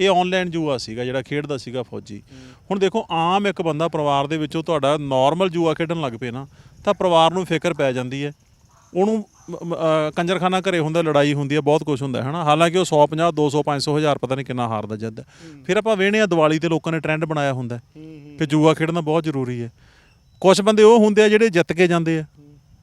ਇਹ ਆਨਲਾਈਨ ਜੂਆ ਸੀਗਾ ਜਿਹੜਾ ਖੇਡਦਾ ਸੀਗਾ ਫੌਜੀ। ਹੁਣ ਦੇਖੋ ਆਮ ਇੱਕ ਬੰਦਾ ਪਰਿਵਾਰ ਦੇ ਵਿੱਚੋਂ ਤੁਹਾਡਾ ਨਾਰਮਲ ਜੂਆ ਖੇਡਣ ਲੱਗ ਪਏ ਨਾ ਤਾਂ ਪਰਿਵਾਰ ਨੂੰ ਫਿਕਰ ਪੈ ਜਾਂਦੀ ਹੈ। ਉਹਨੂੰ ਕੰਜਰਖਾਨਾ ਘਰੇ ਹੁੰਦਾ ਲੜਾਈ ਹੁੰਦੀ ਹੈ ਬਹੁਤ ਕੁਝ ਹੁੰਦਾ ਹੈ ਹਨਾ? ਹਾਲਾਂਕਿ ਉਹ 150 200 500 ਹਜ਼ਾਰ ਪਤਾ ਨਹੀਂ ਕਿੰਨਾ ਹਾਰਦਾ ਜਦ ਫਿਰ ਆਪਾਂ ਵੇਹਣੇ ਆ ਦੀਵਾਲੀ ਤੇ ਲੋਕਾਂ ਨੇ ਟ੍ਰੈਂਡ ਬਣਾਇਆ ਹੁੰਦਾ ਕਿ ਜੂਆ ਖੇਡਣਾ ਬਹੁਤ ਜ਼ਰੂਰੀ ਹੈ। ਕੁਝ ਬੰਦੇ ਉਹ ਹੁੰਦੇ ਆ ਜਿਹੜੇ ਜਿੱਤ ਕੇ ਜਾਂਦੇ ਆ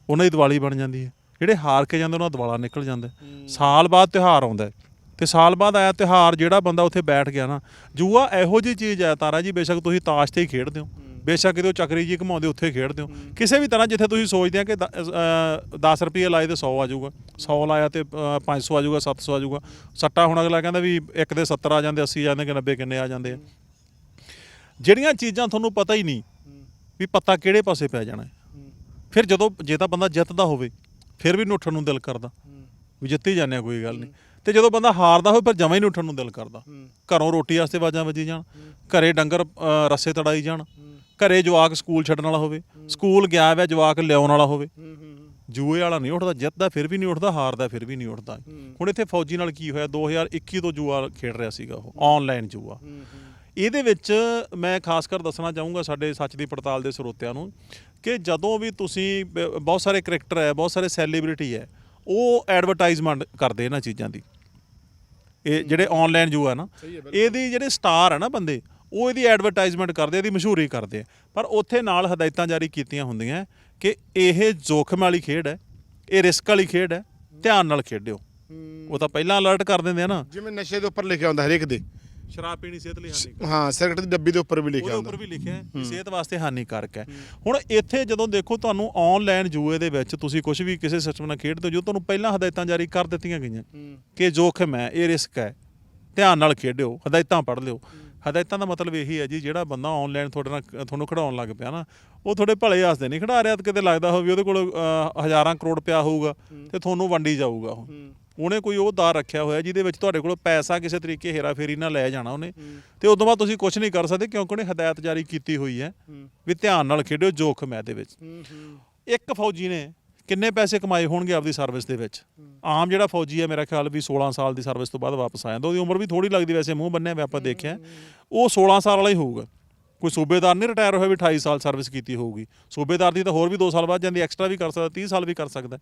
ਉਹਨਾਂ ਦੀ ਦੀਵਾਲੀ ਬਣ ਜਾਂਦੀ ਹੈ। ਜਿਹੜੇ ਹਾਰ ਕੇ ਜਾਂਦੇ ਉਹਨਾਂ ਦਾ ਦਿਵਾਲਾ ਨਿਕਲ ਜਾਂਦਾ। ਸਾਲ ਬਾਅਦ ਤਿਉਹਾਰ ਆਉਂਦਾ ਤੇ ਸਾਲ ਬਾਅਦ ਆਇਆ ਤਿਉਹਾਰ ਜਿਹੜਾ ਬੰਦਾ ਉੱਥੇ ਬੈਠ ਗਿਆ ਨਾ ਜੂਆ ਇਹੋ ਜਿਹੀ ਚੀਜ਼ ਹੈ ਤਾਰਾ ਜੀ ਬੇਸ਼ੱਕ ਤੁਸੀਂ ਤਾਸ਼ ਤੇ ਹੀ ਖੇਡਦੇ ਹੋ। ਬੇਸ਼ੱਕ ਕਿਤੇ ਉਹ ਚੱਕਰੀ ਜੀ ਘਮਾਉਂਦੇ ਉੱਥੇ ਖੇਡਦੇ ਹੋ। ਕਿਸੇ ਵੀ ਤਰ੍ਹਾਂ ਜਿੱਥੇ ਤੁਸੀਂ ਸੋਚਦੇ ਆ ਕਿ 10 ਰੁਪਏ ਲਾਏ ਤੇ 100 ਆ ਜਾਊਗਾ। 100 ਲਾਇਆ ਤੇ ਅ, 500 ਆ ਜਾਊਗਾ 700 ਆ ਜਾਊਗਾ। ਸੱਟਾ ਹੁਣ ਅਗਲਾ ਕਹਿੰਦਾ ਵੀ ਇੱਕ ਦੇ 70 ਆ ਜਾਂਦੇ 80 ਆ ਜਾਂਦੇ ਕਿ 90 ਕਿੰਨੇ ਆ ਜਾਂਦੇ ਆ। ਜਿਹੜੀਆਂ ਚੀਜ਼ਾਂ ਤੁਹਾਨੂੰ ਪਤਾ ਹੀ ਨਹੀਂ ਵੀ ਪਤਾ ਕਿਹੜੇ ਪਾਸੇ ਪੈ ਜਾਣਾ। ਫਿਰ ਜਦੋਂ ਜੇ ਤਾਂ ਬੰਦਾ ਜਿੱਤਦਾ ਹੋਵੇ ਫਿਰ ਵੀ ਨੀ ਉੱਠਣ ਨੂੰ ਦਿਲ ਕਰਦਾ। ਵੀ ਜਿੱਤੀ ਜਾਂਦੇ ਆ ਕੋਈ ਗੱਲ ਨਹੀਂ। ਤੇ ਜਦੋਂ ਬੰਦਾ ਹਾਰਦਾ ਹੋਵੇ ਫਿਰ ਜਮਾਂ ਹੀ ਨਹੀਂ ਉੱਠਣ ਨੂੰ ਦਿਲ ਕਰਦਾ। ਘਰੋਂ ਰੋਟੀ ਵਾਸਤੇ ਵਾਜਾਂ ਵੱਜੀ ਜਾਣ ਘਰੇ ਡੰਗਰ ਰੱਸੇ ਤੜਾਈ ਜਾਣ ਘਰੇ ਜਵਾਕ ਸਕੂਲ ਛੱਡਣ ਵਾਲਾ ਹੋਵੇ ਸਕੂਲ ਗਿਆ ਹੋਇਆ ਜਵਾਕ ਲਿਆਉਣ ਵਾਲਾ ਹੋਵੇ। ਜੂਏ ਵਾਲਾ ਨਹੀਂ ਉੱਠਦਾ ਜਿੱਤਦਾ ਫਿਰ ਵੀ ਨਹੀਂ ਉੱਠਦਾ ਹਾਰਦਾ ਫਿਰ ਵੀ ਨਹੀਂ ਉੱਠਦਾ। ਹੁਣ ਇੱਥੇ ਫੌਜੀ ਨਾਲ ਕੀ ਹੋਇਆ 2021 ਤੋਂ ਜੂਆ ਖੇਡ ਰਿਹਾ ਸੀਗਾ ਉਹ ਆਨਲਾਈਨ ਜੂਆ। ਇਹਦੇ ਵਿੱਚ ਮੈਂ ਖਾਸ ਕਰ ਦੱਸਣਾ ਚਾਹੂੰਗਾ ਸਾਡੇ ਸੱਚ ਦੀ ਪੜਤਾਲ ਦੇ ਸਰੋਤਿਆਂ ਨੂੰ ਕਿ ਜਦੋਂ ਵੀ ਤੁਸੀਂ ਬਹੁਤ ਸਾਰੇ ਕ੍ਰਿਕਟਰ ਹੈ ਬਹੁਤ ਸਾਰੇ ਸੈਲੀਬ੍ਰਿਟੀ ਹੈ ਉਹ ਐਡਵਰਟਾਈਜ਼ਮੈਂਟ ਕਰਦੇ ਇਹਨਾਂ ਚੀਜ਼ਾਂ ਦੀ। ਇਹ ਜਿਹੜੇ ਆਨਲਾਈਨ ਜੂਆ ਨਾ ਇਹਦੀ ਜਿਹੜੇ ਸਟਾਰ ਹੈ ਨਾ ਬੰਦੇ ਉਹ ਇਹਦੀ ਐਡਵਰਟਾਈਜ਼ਮੈਂਟ ਕਰਦੇ ਇਹਦੀ ਮਸ਼ਹੂਰੀ ਕਰਦੇ ਆ। ਪਰ ਉੱਥੇ ਨਾਲ ਹਦਾਇਤਾਂ ਜਾਰੀ ਕੀਤੀਆਂ ਹੁੰਦੀਆਂ ਕਿ ਇਹ ਜੋਖਮ ਵਾਲੀ ਖੇਡ ਹੈ ਇਹ ਰਿਸਕ ਵਾਲੀ ਖੇਡ ਹੈ ਧਿਆਨ ਨਾਲ ਖੇਡਿਓ। ਉਹ ਤਾਂ ਪਹਿਲਾਂ ਅਲਰਟ ਕਰ ਦਿੰਦੇ ਆ ਨਾ। ਜਿਵੇਂ ਨਸ਼ੇ ਦੇ ਉੱਪਰ ਲਿਖਿਆ ਹੁੰਦਾ ਹਰੇਕ ਦੇ। ਸ਼ਰਾਬ ਪੀਣੀ ਸਿਹਤ ਲਈ ਹਾਨੀਕਾਰਕ ਹਾਂ। ਸਿਗਰਟ ਦੀ ਡੱਬੀ ਦੇ ਉੱਪਰ ਵੀ ਉਹਦੇ ਲਿਖਿਆ ਹੁੰਦਾ। ਉੱਪਰ ਵੀ ਲਿਖਿਆ ਹੈ ਕਿ ਸਿਹਤ ਵਾਸਤੇ ਹਾਨੀਕਾਰਕ ਹੈ। ਹੁਣ ਇੱਥੇ ਜਦੋਂ ਦੇਖੋ ਤੁਹਾਨੂੰ ਆਨਲਾਈਨ ਜੂਏ ਦੇ ਵਿੱਚ ਤੁਸੀਂ ਕੁਝ ਵੀ ਕਿਸੇ ਸਿਸਟਮ ਨਾਲ ਖੇਡਦੇ ਹੋ ਜੋ ਤੁਹਾਨੂੰ ਪਹਿਲਾਂ ਹਦਾਇਤਾਂ ਜਾਰੀ ਕਰ ਦਿੱਤੀਆਂ ਗਈਆਂ। ਕਿ ਜੋਖਮ ਹੈ ਇਹ ਰਿਸਕ ਹੈ। ਧਿਆਨ ਨਾਲ ਖੇਡਿਓ ਹਦਾਇਤਾਂ ਪੜ੍ਹ ਲਿਓ। ਹਦਾਇਤਾਂ ਦਾ ਮਤਲਬ ਇਹੀ ਹੈ ਜੀ ਜਿਹੜਾ ਬੰਦਾ ਆਨਲਾਈਨ ਤੁਹਾਡੇ ਨਾਲ ਤੁਹਾਨੂੰ ਖਿਡਾਉਣ ਲੱਗ ਪਿਆ ਨਾ ਉਹ ਤੁਹਾਡੇ ਭਲੇ ਵਾਸਤੇ ਨਹੀਂ ਖਿਡਾ ਰਿਹਾ। ਤੇ ਕਿਤੇ ਲੱਗਦਾ ਹੋਵੇ ਉਹਦੇ ਕੋਲ ਹਜ਼ਾਰਾਂ ਕਰੋੜ ਪਿਆ ਹੋਊਗਾ ਤੇ ਤੁਹਾਨੂੰ ਵੰਡੀ ਜਾਊਗਾ ਉਹ। ਉਹਨੇ ਕੋਈ ਉਹ ਦਾਰ ਰੱਖਿਆ ਹੋਇਆ ਜਿਹਦੇ ਵਿੱਚ ਤੁਹਾਡੇ ਕੋਲ ਪੈਸਾ ਕਿਸੇ ਤਰੀਕੇ ਹੇਰਾ ਫੇਰੀ ਨਾਲ ਲੈ ਜਾਣਾ ਉਹਨੇ। ਤੇ ਉਦੋਂ ਬਾਅਦ ਤੁਸੀਂ ਕੁਝ ਨਹੀਂ ਕਰ ਸਕਦੇ ਕਿਉਂਕਿ ਉਹਨੇ ਹਦਾਇਤ ਜਾਰੀ ਕੀਤੀ ਹੋਈ ਹੈ ਵੀ ਧਿਆਨ ਨਾਲ ਖੇਡਿਓ ਜੋਖਮ ਹੈ ਇਹਦੇ ਵਿੱਚ। ਇੱਕ ਫੌਜੀ ਨੇ ਕਿੰਨੇ ਪੈਸੇ ਕਮਾਏ ਹੋਣਗੇ ਆਪਦੀ ਸਰਵਿਸ ਦੇ ਵਿੱਚ? ਆਮ ਜਿਹੜਾ ਫੌਜੀ ਹੈ ਮੇਰਾ ਖਿਆਲ ਵੀ 16 ਸਾਲ ਦੀ ਸਰਵਿਸ ਤੋਂ ਬਾਅਦ ਵਾਪਸ ਆ ਜਾਂਦਾ। ਉਹਦੀ ਉਮਰ ਵੀ ਥੋੜੀ ਲੱਗਦੀ ਵੈਸੇ ਮੂੰਹ ਬੰਨਿਆ ਹੋਇਆ ਆਪਾਂ ਦੇਖਿਆ। ਉਹ 16 ਸਾਲ ਵਾਲਾ ਹੀ ਹੋਊਗਾ। ਕੋਈ ਸੂਬੇਦਾਰ ਨਹੀਂ ਰਿਟਾਇਰ ਹੋਇਆ ਵੀ 28 ਸਾਲ ਸਰਵਿਸ ਕੀਤੀ ਹੋਊਗੀ। ਸੂਬੇਦਾਰ ਦੀ ਤਾਂ ਹੋਰ ਵੀ 2 ਸਾਲ ਬਾਅਦ ਜਾਂਦੀ ਐਕਸਟਰਾ ਵੀ ਕਰ ਸਕਦਾ 30 ਸਾਲ ਵੀ ਕਰ ਸਕਦਾ।